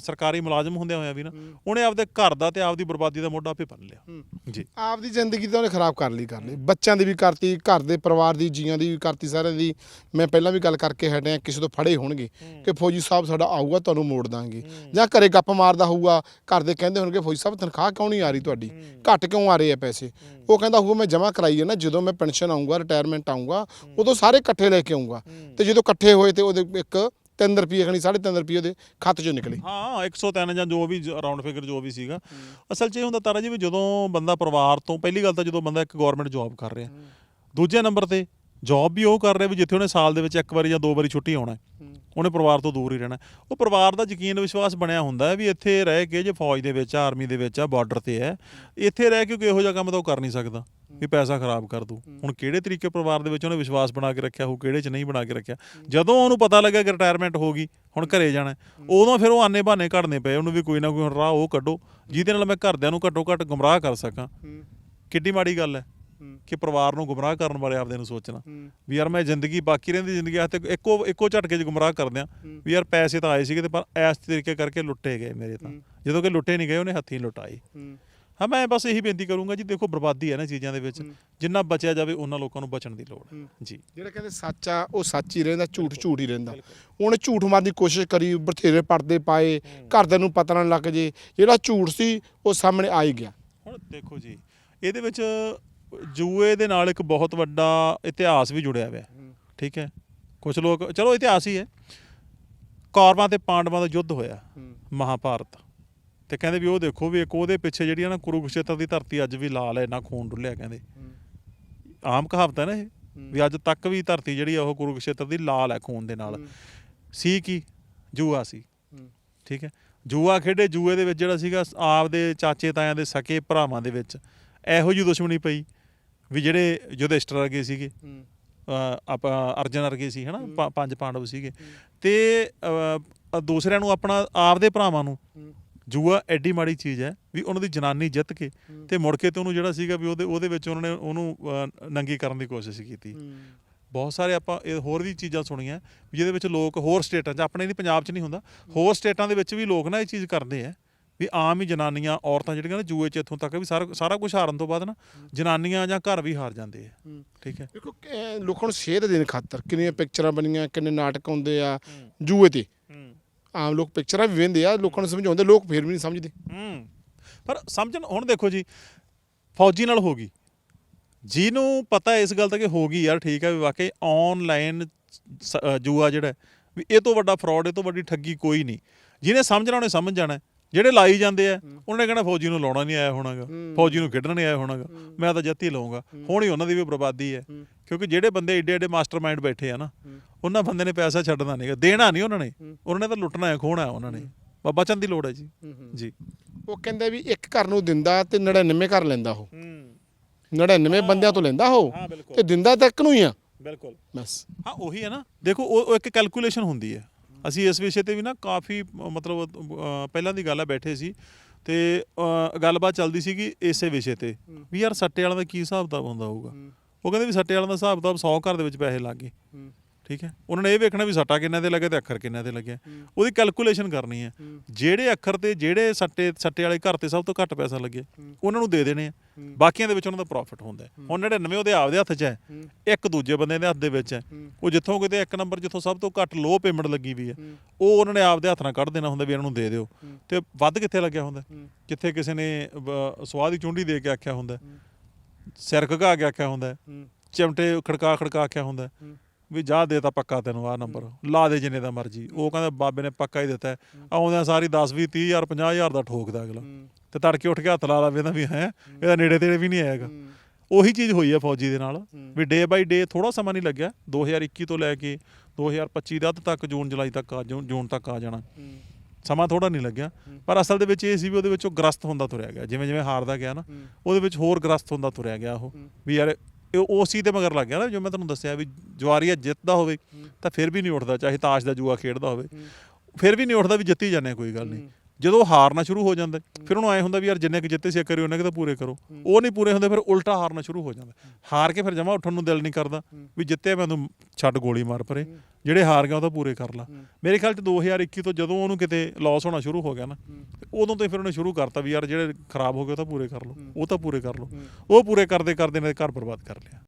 ਸਰਕਾਰੀ ਮੁਲਾਜ਼ਮ ਹੁੰਦਿਆਂ ਹੋਇਆ ਵੀ ਨਾ ਉਹਨੇ ਆਪਦੇ ਘਰ ਦਾ ਤੇ ਆਪਦੀ ਬਰਬਾਦੀ ਦਾ ਮੋਢਾ ਆਪੇ ਬੰਨ ਲਿਆ। ਜੀ। ਆਪਦੀ ਜ਼ਿੰਦਗੀ ਤਾਂ ਉਹਨੇ ਖਰਾਬ ਕਰ ਲਈ ਕਰ ਲਈ। ਬੱਚਿਆਂ ਦੀ ਵੀ ਕਰਤੀ ਘਰ ਦੇ ਪਰਿਵਾਰ ਦੀ ਜੀਆਂ ਦੀ ਵੀ ਕਰਤੀ ਸਾਰਿਆਂ ਦੀ। ਮੈਂ ਪਹਿਲਾਂ ਵੀ ਗੱਲ ਕਰਕੇ ਹਟਿਆ ਕਿਸੇ ਤੋਂ ਫੜੇ ਹੋਣਗੇ ਕਿ ਫੌਜੀ ਸਾਹਿਬ ਸਾਡਾ ਆਊਗਾ ਤੁਹਾਨੂੰ ਮੋੜ ਦਾਂਗੇ। ਜਾਂ ਘਰੇ ਗੱਪ ਮਾਰਦਾ ਹੋਊਗਾ ਘਰ ਦੇ ਕਹਿੰਦੇ ਹੋਣਗੇ ਫੌਜੀ ਸਾਹਿਬ ਤਨਖਾਹ ਕਿਉਂ ਨਹੀਂ ਆ ਰਹੀ ਤੁਹਾਡੀ? ਘੱਟ ਕਿਉਂ ਆ ਰਹੇ ਆ ਪੈਸੇ? ਉਹ ਕਹਿੰਦਾ ਹੋਊਗਾ ਮੈਂ ਜਮ੍ਹਾਂ ਕਰਾਈ ਹੈ ਨਾ ਜਦੋਂ ਮੈਂ ਪੈਨਸ਼ਨ ਆਊਂਗਾ ਰਿਟਾਇਰਮੈਂਟ ਆਊਂਗਾ, ਉਦੋਂ ਸਾਰੇ ਇਕੱਠੇ ਲੈ ਕੇ ਆਊਂਗਾ। ਤੇ ਜਦੋਂ ਇਕੱਠੇ ਹੋਏ ਤੇ ਉਹਦੇ ਇੱਕ 3 ਰੁਪਏ ਖਣੀ 3.5 ਰੁਪਏ ਉਹਦੇ ਖਾਤੇ ਚੋਂ ਨਿਕਲੇ। ਹਾਂ 103 ਜਾਂ ਜੋ ਵੀ ਰਾਉਂਡ ਫਿਗਰ ਜੋ ਵੀ ਸੀਗਾ। ਅਸਲ 'ਚ ਇਹ ਹੁੰਦਾ ਤਾਰਾ ਜੀ ਵੀ ਜਦੋਂ ਬੰਦਾ ਪਰਿਵਾਰ ਤੋਂ, ਪਹਿਲੀ ਗੱਲ ਤਾਂ ਜਦੋਂ ਬੰਦਾ ਇੱਕ ਗਵਰਨਮੈਂਟ ਜੌਬ ਕਰ ਰਿਹਾ, ਦੂਜੇ ਨੰਬਰ ਤੇ ਜੌਬ ਵੀ ਉਹ ਕਰ ਰਿਹਾ ਵੀ ਜਿੱਥੇ ਉਹਨੇ ਸਾਲ ਦੇ ਵਿੱਚ ਇੱਕ ਵਾਰੀ ਜਾਂ ਦੋ ਵਾਰੀ ਛੁੱਟੀ ਆਉਣਾ ਹੈ। ਉਹਨੇ ਪਰਿਵਾਰ ਤੋਂ ਦੂਰ ਹੀ ਰਹਿਣਾ ਹੈ। ਉਹ ਪਰਿਵਾਰ ਦਾ ਯਕੀਨ ਵਿਸ਼ਵਾਸ ਬਣਿਆ ਹੁੰਦਾ ਹੈ ਵੀ ਇੱਥੇ ਰਹਿ ਕੇ ਜੇ ਫੌਜ ਦੇ ਵਿੱਚ ਆ ਆਰਮੀ ਦੇ ਵਿੱਚ ਆ ਬਾਰਡਰ ਤੇ ਹੈ ਇੱਥੇ ਰਹਿ ਕੇ ਕੋਈ ਇਹੋ ਜਿਹਾ ਕੰਮ ਤਾਂ ਉਹ ਕਰ ਨਹੀਂ ਸਕਦਾ ਵੀ ਪੈਸਾ ਖਰਾਬ ਕਰ ਦੂ ਹੁਣ ਕਿਹੜੇ ਤਰੀਕੇ ਪਰਿਵਾਰ ਦੇ ਵਿੱਚ ਉਹਨੇ ਵਿਸ਼ਵਾਸ ਬਣਾ ਕੇ ਰੱਖਿਆ ਹੋ ਕਿਹੜੇ 'ਚ ਨਹੀਂ ਬਣਾ ਕੇ ਰੱਖਿਆ। ਜਦੋਂ ਉਹਨੂੰ ਪਤਾ ਲੱਗਾ ਕਿ ਰਿਟਾਇਰਮੈਂਟ ਹੋ ਗਈ ਹੁਣ ਘਰੇ ਜਾਣਾ ਹੈ, ਉਦੋਂ ਫਿਰ ਉਹ ਆਨੇ ਬਹਾਨੇ ਕੱਢਨੇ ਪਏ ਉਹਨੂੰ ਵੀ ਕੋਈ ਨਾ ਕੋਈ ਹੁਣ ਰਾਹ ਉਹ ਕੱਢੋ ਜਿਹਦੇ ਨਾਲ ਮੈਂ ਘਰਦਿਆਂ ਨੂੰ ਘੱਟੋ ਘੱਟ ਗੁੰਮਰਾਹ ਕਰ ਸਕਾਂ। ਕਿੱਡੀ ਮਾੜੀ ਗੱਲ ਹੈ। ਕਿ ਪਰਿਵਾਰ ਨੂੰ ਗੁੰਮਰਾਹ ਕਰਨ ਬਾਰੇ ਆਪਦੇ ਨੂੰ ਸੋਚਣਾ। ਵੀ ਯਾਰ ਮੈਂ ਜ਼ਿੰਦਗੀ ਬਾਕੀ ਰਹਿੰਦੀ ਜ਼ਿੰਦਗੀ ਹੱਥ ਇੱਕੋ ਇੱਕੋ ਝਟਕੇ 'ਚ ਗੁੰਮਰਾਹ ਕਰਦਿਆਂ ਵੀ ਯਾਰ ਪੈਸੇ ਤਾਂ ਆਏ ਸੀਗੇ ਤੇ ਪਰ ਇਸ ਤਰੀਕੇ ਕਰਕੇ ਲੁੱਟੇ ਗਏ ਮੇਰੇ ਤਾਂ। ਜਦੋਂ ਕਿ ਲੁੱਟੇ ਨਹੀਂ ਗਏ ਉਹਨੇ ਹੱਥੀਂ ਲੁਟਾਏ ਹਾਂ। ਮੈਂ ਬਸ ਇਹੀ ਬੇਨਤੀ ਕਰੂੰਗਾ ਜੀ ਦੇਖੋ ਬਰਬਾਦੀ ਹੈ ਨਾ ਚੀਜ਼ਾਂ ਦੇ ਵਿੱਚ। ਜਿੰਨਾ ਬਚਿਆ ਜਾਵੇ ਉਹਨਾਂ ਲੋਕਾਂ ਨੂੰ ਬਚਣ ਦੀ ਲੋੜ ਹੈ। ਜੀ। ਜਿਹੜਾ ਕਹਿੰਦੇ ਸੱਚ ਆ ਉਹ ਸੱਚ ਹੀ ਰਹਿੰਦਾ ਝੂਠ ਝੂਠ ਹੀ ਰਹਿੰਦਾ। ਉਹਨੇ ਝੂਠ ਮਾਰਨ ਦੀ ਕੋਸ਼ਿਸ਼ ਕਰੀ ਬਥੇਰੇ ਪਰਦੇ ਪਾਏ ਘਰਦਿਆਂ ਨੂੰ ਪਤਾ ਨਾ ਲੱਗ ਜੇ। ਜਿਹੜਾ ਝੂਠ ਸੀ ਉਹ ਸਾਹਮਣੇ ਆ ਹੀ ਗਿਆ। ਹੁਣ ਦੇਖੋ ਜੀ ਇਹਦੇ ਵਿੱਚ ਜੂਏ ਦੇ ਨਾਲ ਇੱਕ ਬਹੁਤ ਵੱਡਾ ਇਤਿਹਾਸ ਵੀ ਜੁੜਿਆ ਹੋਇਆ ਹੈ। ਠੀਕ ਹੈ। ਕੁਝ ਲੋਕ ਚਲੋ ਇਤਿਹਾਸ ਹੀ ਹੈ। ਕੌਰਵਾਂ ਤੇ ਪਾਂਡਵਾਂ ਦਾ ਯੁੱਧ ਹੋਇਆ ਮਹਾਭਾਰਤ। ਤੇ ਕਹਿੰਦੇ ਵੀ ਉਹ ਦੇਖੋ ਵੀ ਇੱਕ ਉਹਦੇ ਪਿੱਛੇ ਜਿਹੜੀ ਨਾ ਕੁਰੂਕਸ਼ੇਤਰ ਦੀ ਧਰਤੀ ਅੱਜ ਵੀ ਲਾਲ ਹੈ ਨਾ ਖੂਨ ਡੁੱਲਿਆ ਕਹਿੰਦੇ। ਆਮ ਕਹਾਵਤ ਹੈ ਨਾ ਇਹ ਵੀ ਅੱਜ ਤੱਕ ਵੀ ਧਰਤੀ ਜਿਹੜੀ ਆ ਉਹ ਕੁਰੂਕਸ਼ੇਤਰ ਦੀ ਲਾਲ ਹੈ ਖੂਨ ਦੇ ਨਾਲ। ਸੀ ਕੀ? ਜੂਆ ਸੀ। ਠੀਕ ਹੈ। ਜੂਆ ਖੇਡੇ ਜੂਏ ਦੇ ਵਿੱਚ ਜਿਹੜਾ ਸੀਗਾ ਆਪਦੇ ਚਾਚੇ ਤਾਇਆਂ ਦੇ ਸਕੇ ਭਰਾਵਾਂ ਦੇ ਵਿੱਚ ਇਹੋ ਜਿਹੀ ਦੁਸ਼ਮਣੀ ਪਈ। ਵੀ ਜਿਹੜੇ ਯੁਧਿਸ਼ਟਰ ਵਰਗੇ ਸੀਗੇ ਆਪਾਂ ਅਰਜਨ ਵਰਗੇ ਸੀ ਹਨਾ? ਪੰਜ ਪਾਂਡਵ ਸੀਗੇ। ਤੇ ਦੂਸਰਿਆਂ ਨੂੰ ਆਪਣਾ ਆਪਦੇ ਭਰਾਵਾਂ ਨੂੰ। ਜੂਆ ਐਡੀ ਮਾੜੀ ਚੀਜ਼ ਹੈ ਵੀ ਉਹਨਾਂ ਦੀ ਜਨਾਨੀ ਜਿੱਤ ਕੇ ਤੇ ਮੁੜ ਕੇ ਤੇ ਉਹਨੂੰ ਜਿਹੜਾ ਸੀਗਾ ਵੀ ਉਹਦੇ ਉਹਦੇ ਵਿੱਚ ਉਹਨਾਂ ਨੇ ਉਹਨੂੰ ਨੰਗੀ ਕਰਨ ਦੀ ਕੋਸ਼ਿਸ਼ ਕੀਤੀ। ਬਹੁਤ ਸਾਰੇ ਆਪਾਂ ਇਹ ਹੋਰ ਵੀ ਚੀਜ਼ਾਂ ਸੁਣੀਆਂ ਵੀ ਜਿਹਦੇ ਵਿੱਚ ਲੋਕ ਹੋਰ ਸਟੇਟਾਂ 'ਚ ਆਪਣੇ ਨਹੀਂ ਪੰਜਾਬ 'ਚ ਨਹੀਂ ਹੁੰਦਾ। ਹੋਰ ਸਟੇਟਾਂ ਦੇ ਵਿੱਚ ਵੀ ਲੋਕ ਨਾ ਇਹ ਚੀਜ਼ ਕਰਦੇ ਆ। ਵੀ ਆਮ ਹੀ ਜਨਾਨੀਆਂ ਔਰਤਾਂ ਜਿਹੜੀਆਂ ਨਾ ਜੂਏ 'ਚ ਇੱਥੋਂ ਤੱਕ ਵੀ ਸਾਰਾ ਸਾਰਾ ਕੁਝ ਹਾਰਨ ਤੋਂ ਬਾਅਦ ਨਾ ਜਨਾਨੀਆਂ ਜਾਂ ਘਰ ਵੀ ਹਾਰ ਜਾਂਦੇ ਆ। ਠੀਕ ਹੈ। ਦੇਖੋ ਕਿ ਲੋਕਾਂ ਨੂੰ ਸੇਧ ਦੇਣ ਖਾਤਰ ਕਿੰਨੀਆਂ ਪਿਕਚਰਾਂ ਬਣੀਆਂ ਕਿੰਨੇ ਨਾਟਕ ਆਉਂਦੇ ਆ ਜੂਏ ਤੇ। ਆਮ ਲੋਕ ਪਿਕਚਰਾਂ ਵੀ ਵੇਖਦੇ ਆ ਲੋਕਾਂ ਨੂੰ ਸਮਝਾਉਂਦੇ ਲੋਕ ਫਿਰ ਵੀ ਨਹੀਂ ਸਮਝਦੇ। ਪਰ ਸਮਝਣ ਹੁਣ ਦੇਖੋ ਜੀ ਫੌਜੀ ਨਾਲ ਹੋ ਗਈ। ਜਿਹਨੂੰ ਪਤਾ ਇਸ ਗੱਲ ਦਾ ਕਿ ਹੋ ਗਈ ਯਾਰ ਠੀਕ ਹੈ ਵੀ ਵਾਕਈ ਆਨਲਾਈਨ ਜੂਆ ਜਿਹੜਾ ਵੀ ਇਹ ਤੋਂ ਵੱਡਾ ਫਰਾਡ ਇਹ ਤੋਂ ਵੱਡੀ ਠੱਗੀ ਕੋਈ ਨਹੀਂ। ਜਿਹਨੇ ਸਮਝਣਾ ਉਹਨੇ ਸਮਝ ਜਾਣਾ। ਜਿਹੜੇ ਲਾਈ ਜਾਂਦੇ ਆ ਉਹਨੇ ਕਹਿਣਾ ਫੌਜੀ ਨੂੰ ਲਾਉਣਾ ਨਹੀਂ ਆਇਆ ਹੋਣਾਗਾ। ਫੌਜੀ ਨੂੰ ਖੇਡਣਾ ਨਹੀਂ ਆਇਆ ਹੋਣਾਗਾ। ਮੈਂ ਤਾਂ ਜੱਤੀ ਲਾਉਂਗਾ। ਹੋਣੀ ਉਹਨਾਂ ਦੀ ਵੀ ਬਰਬਾਦੀ ਹੈ। ਕਿਉਂਕਿ ਜਿਹੜੇ ਬੰਦੇ ਏਡੇ ਏਡੇ ਮਾਸਟਰਮਾਈਂਡ ਬੈਠੇ ਆ ਨਾ ਉਹਨਾਂ ਬੰਦੇ ਨੇ ਪੈਸਾ ਛੱਡਣਾ ਨਹੀਂਗਾ ਦੇਣਾ ਨਹੀਂ ਉਹਨਾਂ ਨੇ। ਉਹਨਾਂ ਨੇ ਤਾਂ ਲੁੱਟਣਾ ਹੈ ਖੋਣਾ ਹੈ ਉਹਨਾਂ ਨੇ। ਬ- ਬਚਣ ਦੀ ਲੋੜ ਹੈ ਜੀ। ਜੀ। ਉਹ ਕਹਿੰਦੇ ਵੀ ਇੱਕ ਘਰ ਨੂੰ ਦਿੰਦਾ ਤੇ 99 ਘਰ ਲੈਂਦਾ ਉਹ। 99 ਬੰਦਿਆਂ ਤੋਂ ਲੈਂਦਾ ਉਹ। ਹਾਂ, ਬਿਲਕੁਲ। ਤੇ ਦਿੰਦਾ ਤਾਂ ਇੱਕ ਨੂੰ ਹੀ ਆ। ਬਿਲਕੁਲ। ਬਸ। ਹਾਂ ਉਹੀ ਹੈ ਨਾ। ਦੇਖੋ ਉਹ ਇੱਕ ਕੈਲਕੂਲੇਸ਼ਨ ਹੁੰਦੀ ਹੈ। ਅਸੀਂ ਇਸ ਵਿਸ਼ੇ ਤੇ ਵੀ ਨਾ ਕਾਫੀ ਮਤਲਬ ਪਹਿਲਾਂ ਦੀ ਗੱਲ ਆ ਬੈਠੇ ਸੀ ਤੇ ਗੱਲਬਾਤ ਚੱਲਦੀ ਸੀਗੀ ਇਸੇ ਵਿਸ਼ੇ ਤੇ ਵੀ ਯਾਰ ਸੱਟੇ ਵਾਲਾ ਦਾ ਕੀ ਹਿਸਾਬ ਕਿਤਾਬ ਹੁੰਦਾ ਹੋਊਗਾ। ਉਹ ਕਹਿੰਦੇ ਵੀ ਸੱਟੇ ਵਾਲਾ ਦਾ ਹਿਸਾਬ ਕਿਤਾਬ 100 ਘਰ ਦੇ ਵਿੱਚ ਪੈਸੇ ਲੱਗ ਗਏ। ਠੀਕ ਹੈ? ਉਹਨਾਂ ਨੇ ਇਹ ਵੇਖਣਾ ਵੀ ਸੱਟਾ ਕਿੰਨਾ ਤੇ ਲੱਗਿਆ ਤੇ ਅੱਖਰ ਕਿੰਨਾ ਤੇ ਲੱਗਿਆ। ਉਹਦੀ ਕੈਲਕੂਲੇਸ਼ਨ ਕਰਨੀ ਹੈ। ਜਿਹੜੇ ਅੱਖਰ ਤੇ ਜਿਹੜੇ ਸੱਟੇ ਸੱਟੇ ਵਾਲੇ ਘਰ ਤੇ ਸਭ ਤੋਂ ਘੱਟ ਪੈਸਾ ਲੱਗਿਆ ਉਹਨਾਂ ਨੂੰ ਦੇ ਦੇਣੇ ਆ। ਬਾਕੀਆਂ ਦੇ ਵਿੱਚ ਉਹਨਾਂ ਦਾ ਪ੍ਰੋਫਿਟ ਹੁੰਦਾ ਹੁਣ 99 ਉਹਦੇ ਆਪਦੇ ਹੱਥ 'ਚ ਹੈ। ਇੱਕ ਦੂਜੇ ਬੰਦੇ ਦੇ ਹੱਥ ਦੇ ਵਿੱਚ ਹੈ। ਉਹ ਜਿੱਥੋਂ ਕਿਤੇ ਇੱਕ ਨੰਬਰ ਜਿੱਥੋਂ ਸਭ ਤੋਂ ਘੱਟ ਲੋ ਪੇਮੈਂਟ ਲੱਗੀ ਵੀ ਹੈ। ਉਹ ਉਹਨਾਂ ਨੇ ਆਪਦੇ ਹੱਥ ਨਾਲ ਕੱਢ ਦੇਣਾ ਹੁੰਦਾ ਵੀ ਇਹਨਾਂ ਨੂੰ ਦੇ ਦਿਓ। ਤੇ ਵੱਧ ਕਿੱਥੇ ਲੱਗਿਆ ਹੁੰਦਾ? ਜਿੱਥੇ ਕਿਸੇ ਨੇ ਸਵਾਹ ਦੀ ਚੁੰਡੀ ਦੇ ਕੇ ਆਖਿਆ ਹੁੰਦਾ। ਸਿਰ ਘਗਾ ਕੇ ਆਖਿਆ ਹੁੰਦਾ। ਚਿਮਟੇ ਖੜਕਾ ਖੜਕਾ ਆਖਿਆ ਹੁੰਦਾ। ਵੀ ਜਾ ਦੇ ਤਾਂ ਪੱਕਾ ਤੈਨੂੰ ਆਹ ਨੰਬਰ ਲਾ ਦੇ ਜਿੰਨੇ ਦਾ ਮਰਜ਼ੀ। ਉਹ ਕਹਿੰਦਾ ਬਾਬੇ ਨੇ ਪੱਕਾ ਹੀ ਦਿੱਤਾ। ਆਉਂਦਿਆਂ ਸਾਰੀ 10 20 30 ਹਜ਼ਾਰ 50 ਹਜ਼ਾਰ ਦਾ ਠੋਕਦਾ ਅਗਲਾ। ਤੇ ਤੜਕੇ ਉੱਠ ਕੇ ਹੱਥ ਲਾ ਲਾਵੇ ਤਾਂ ਵੀ ਹੈ ਇਹਦਾ ਨੇੜੇ ਤੇੜੇ ਵੀ ਨਹੀਂ ਆਏਗਾ। ਉਹੀ ਚੀਜ਼ ਹੋਈ ਹੈ ਫੌਜੀ ਦੇ ਨਾਲ। ਵੀ ਡੇ ਬਾਈ ਡੇ ਥੋੜਾ ਸਮਾਂ ਨਹੀਂ ਲੱਗਿਆ। 2021 ਤੋਂ ਲੈ ਕੇ 2025 ਦੇ ਅੱਧ ਤੱਕ ਜੂਨ ਜੁਲਾਈ ਤੱਕ ਆ ਜੂਨ ਜੂਨ ਤੱਕ ਆ ਜਾਣਾ। ਸਮਾਂ ਥੋੜਾ ਨਹੀਂ ਲੱਗਿਆ। ਪਰ ਅਸਲ ਦੇ ਵਿੱਚ ਇਹ ਸੀ ਵੀ ਉਹਦੇ ਵਿੱਚ ਉਹ ਗ੍ਰਸਤ ਹੁੰਦਾ ਤੁਰਿਆ ਗਿਆ। ਜਿਵੇਂ ਜਿਵੇਂ ਹਾਰਦਾ ਗਿਆ ਨਾ ਉਹਦੇ ਵਿੱਚ ਹੋਰ ਗ੍ਰਸਤ ਹੁੰਦਾ ਤੁਰਿਆ ਗਿਆ ਉਹ। ਵੀ ਯਾਰ ਇਹ ਉਸ ਚੀਜ਼ ਤੇ ਮਗਰ ਲੱਗ ਗਿਆ ਨਾ ਜੋ ਮੈਂ ਤੁਹਾਨੂੰ ਦੱਸਿਆ ਵੀ ਜਵਾਰੀਆ ਜਿੱਤਦਾ ਹੋਵੇ ਤਾਂ ਫਿਰ ਵੀ ਨਹੀਂ ਉੱਠਦਾ ਚਾਹੇ ਤਾਸ਼ ਦਾ ਜੂਆ ਖੇਡਦਾ ਹੋਵੇ। ਫਿਰ ਵੀ ਨਹੀਂ ਉੱਠਦਾ ਵੀ ਜਿੱਤੀ ਜਾਂਦੇ ਕੋਈ ਗੱਲ ਨਹੀਂ। ਜਦੋਂ ਹਾਰਨਾ ਸ਼ੁਰੂ ਹੋ ਜਾਂਦਾ, ਫਿਰ ਉਹਨੂੰ ਐ ਹੁੰਦਾ ਵੀ ਯਾਰ ਜਿੰਨੇ ਕਿ ਜਿੱਤੇ ਸੀ ਕਰਿਓ ਉਹਨੇ ਕਿ ਤਾਂ ਪੂਰੇ ਕਰੋ। ਉਹ ਨਹੀਂ ਪੂਰੇ ਹੁੰਦੇ, ਫਿਰ ਉਲਟਾ ਹਾਰਨਾ ਸ਼ੁਰੂ ਹੋ ਜਾਂਦਾ। ਹਾਰ ਕੇ ਫਿਰ ਜਮਾ ਉੱਠਣ ਨੂੰ ਦਿਲ ਨਹੀਂ ਕਰਦਾ ਵੀ ਜਿੱਤੇ ਮੈਂ ਤੂੰ ਛੱਡ ਗੋਲੀ ਮਾਰ ਪਰੇ। ਜਿਹੜੇ ਹਾਰ ਗਿਆ ਉਹ ਤਾਂ ਪੂਰੇ ਕਰ ਲਾ। ਮੇਰੇ ਖਿਆਲ ਚ 2021 ਤੋਂ ਜਦੋਂ ਉਹਨੂੰ ਕਿਤੇ ਲਾਸ ਹੋਣਾ ਸ਼ੁਰੂ ਹੋ ਗਿਆ ਨਾ, ਉਦੋਂ ਤੋਂ ਹੀ ਫਿਰ ਉਹਨੇ ਸ਼ੁਰੂ ਕਰਤਾ ਵੀ ਯਾਰ ਜਿਹੜੇ ਖਰਾਬ ਹੋ ਗਏ ਉਹ ਤਾਂ ਪੂਰੇ ਕਰ ਲਓ, ਉਹ ਤਾਂ ਪੂਰੇ ਕਰ ਲਓ। ਉਹ ਪੂਰੇ ਕਰਦੇ ਕਰਦੇ ਨੇ ਘਰ ਬਰਬਾਦ ਕਰ ਲਿਆ।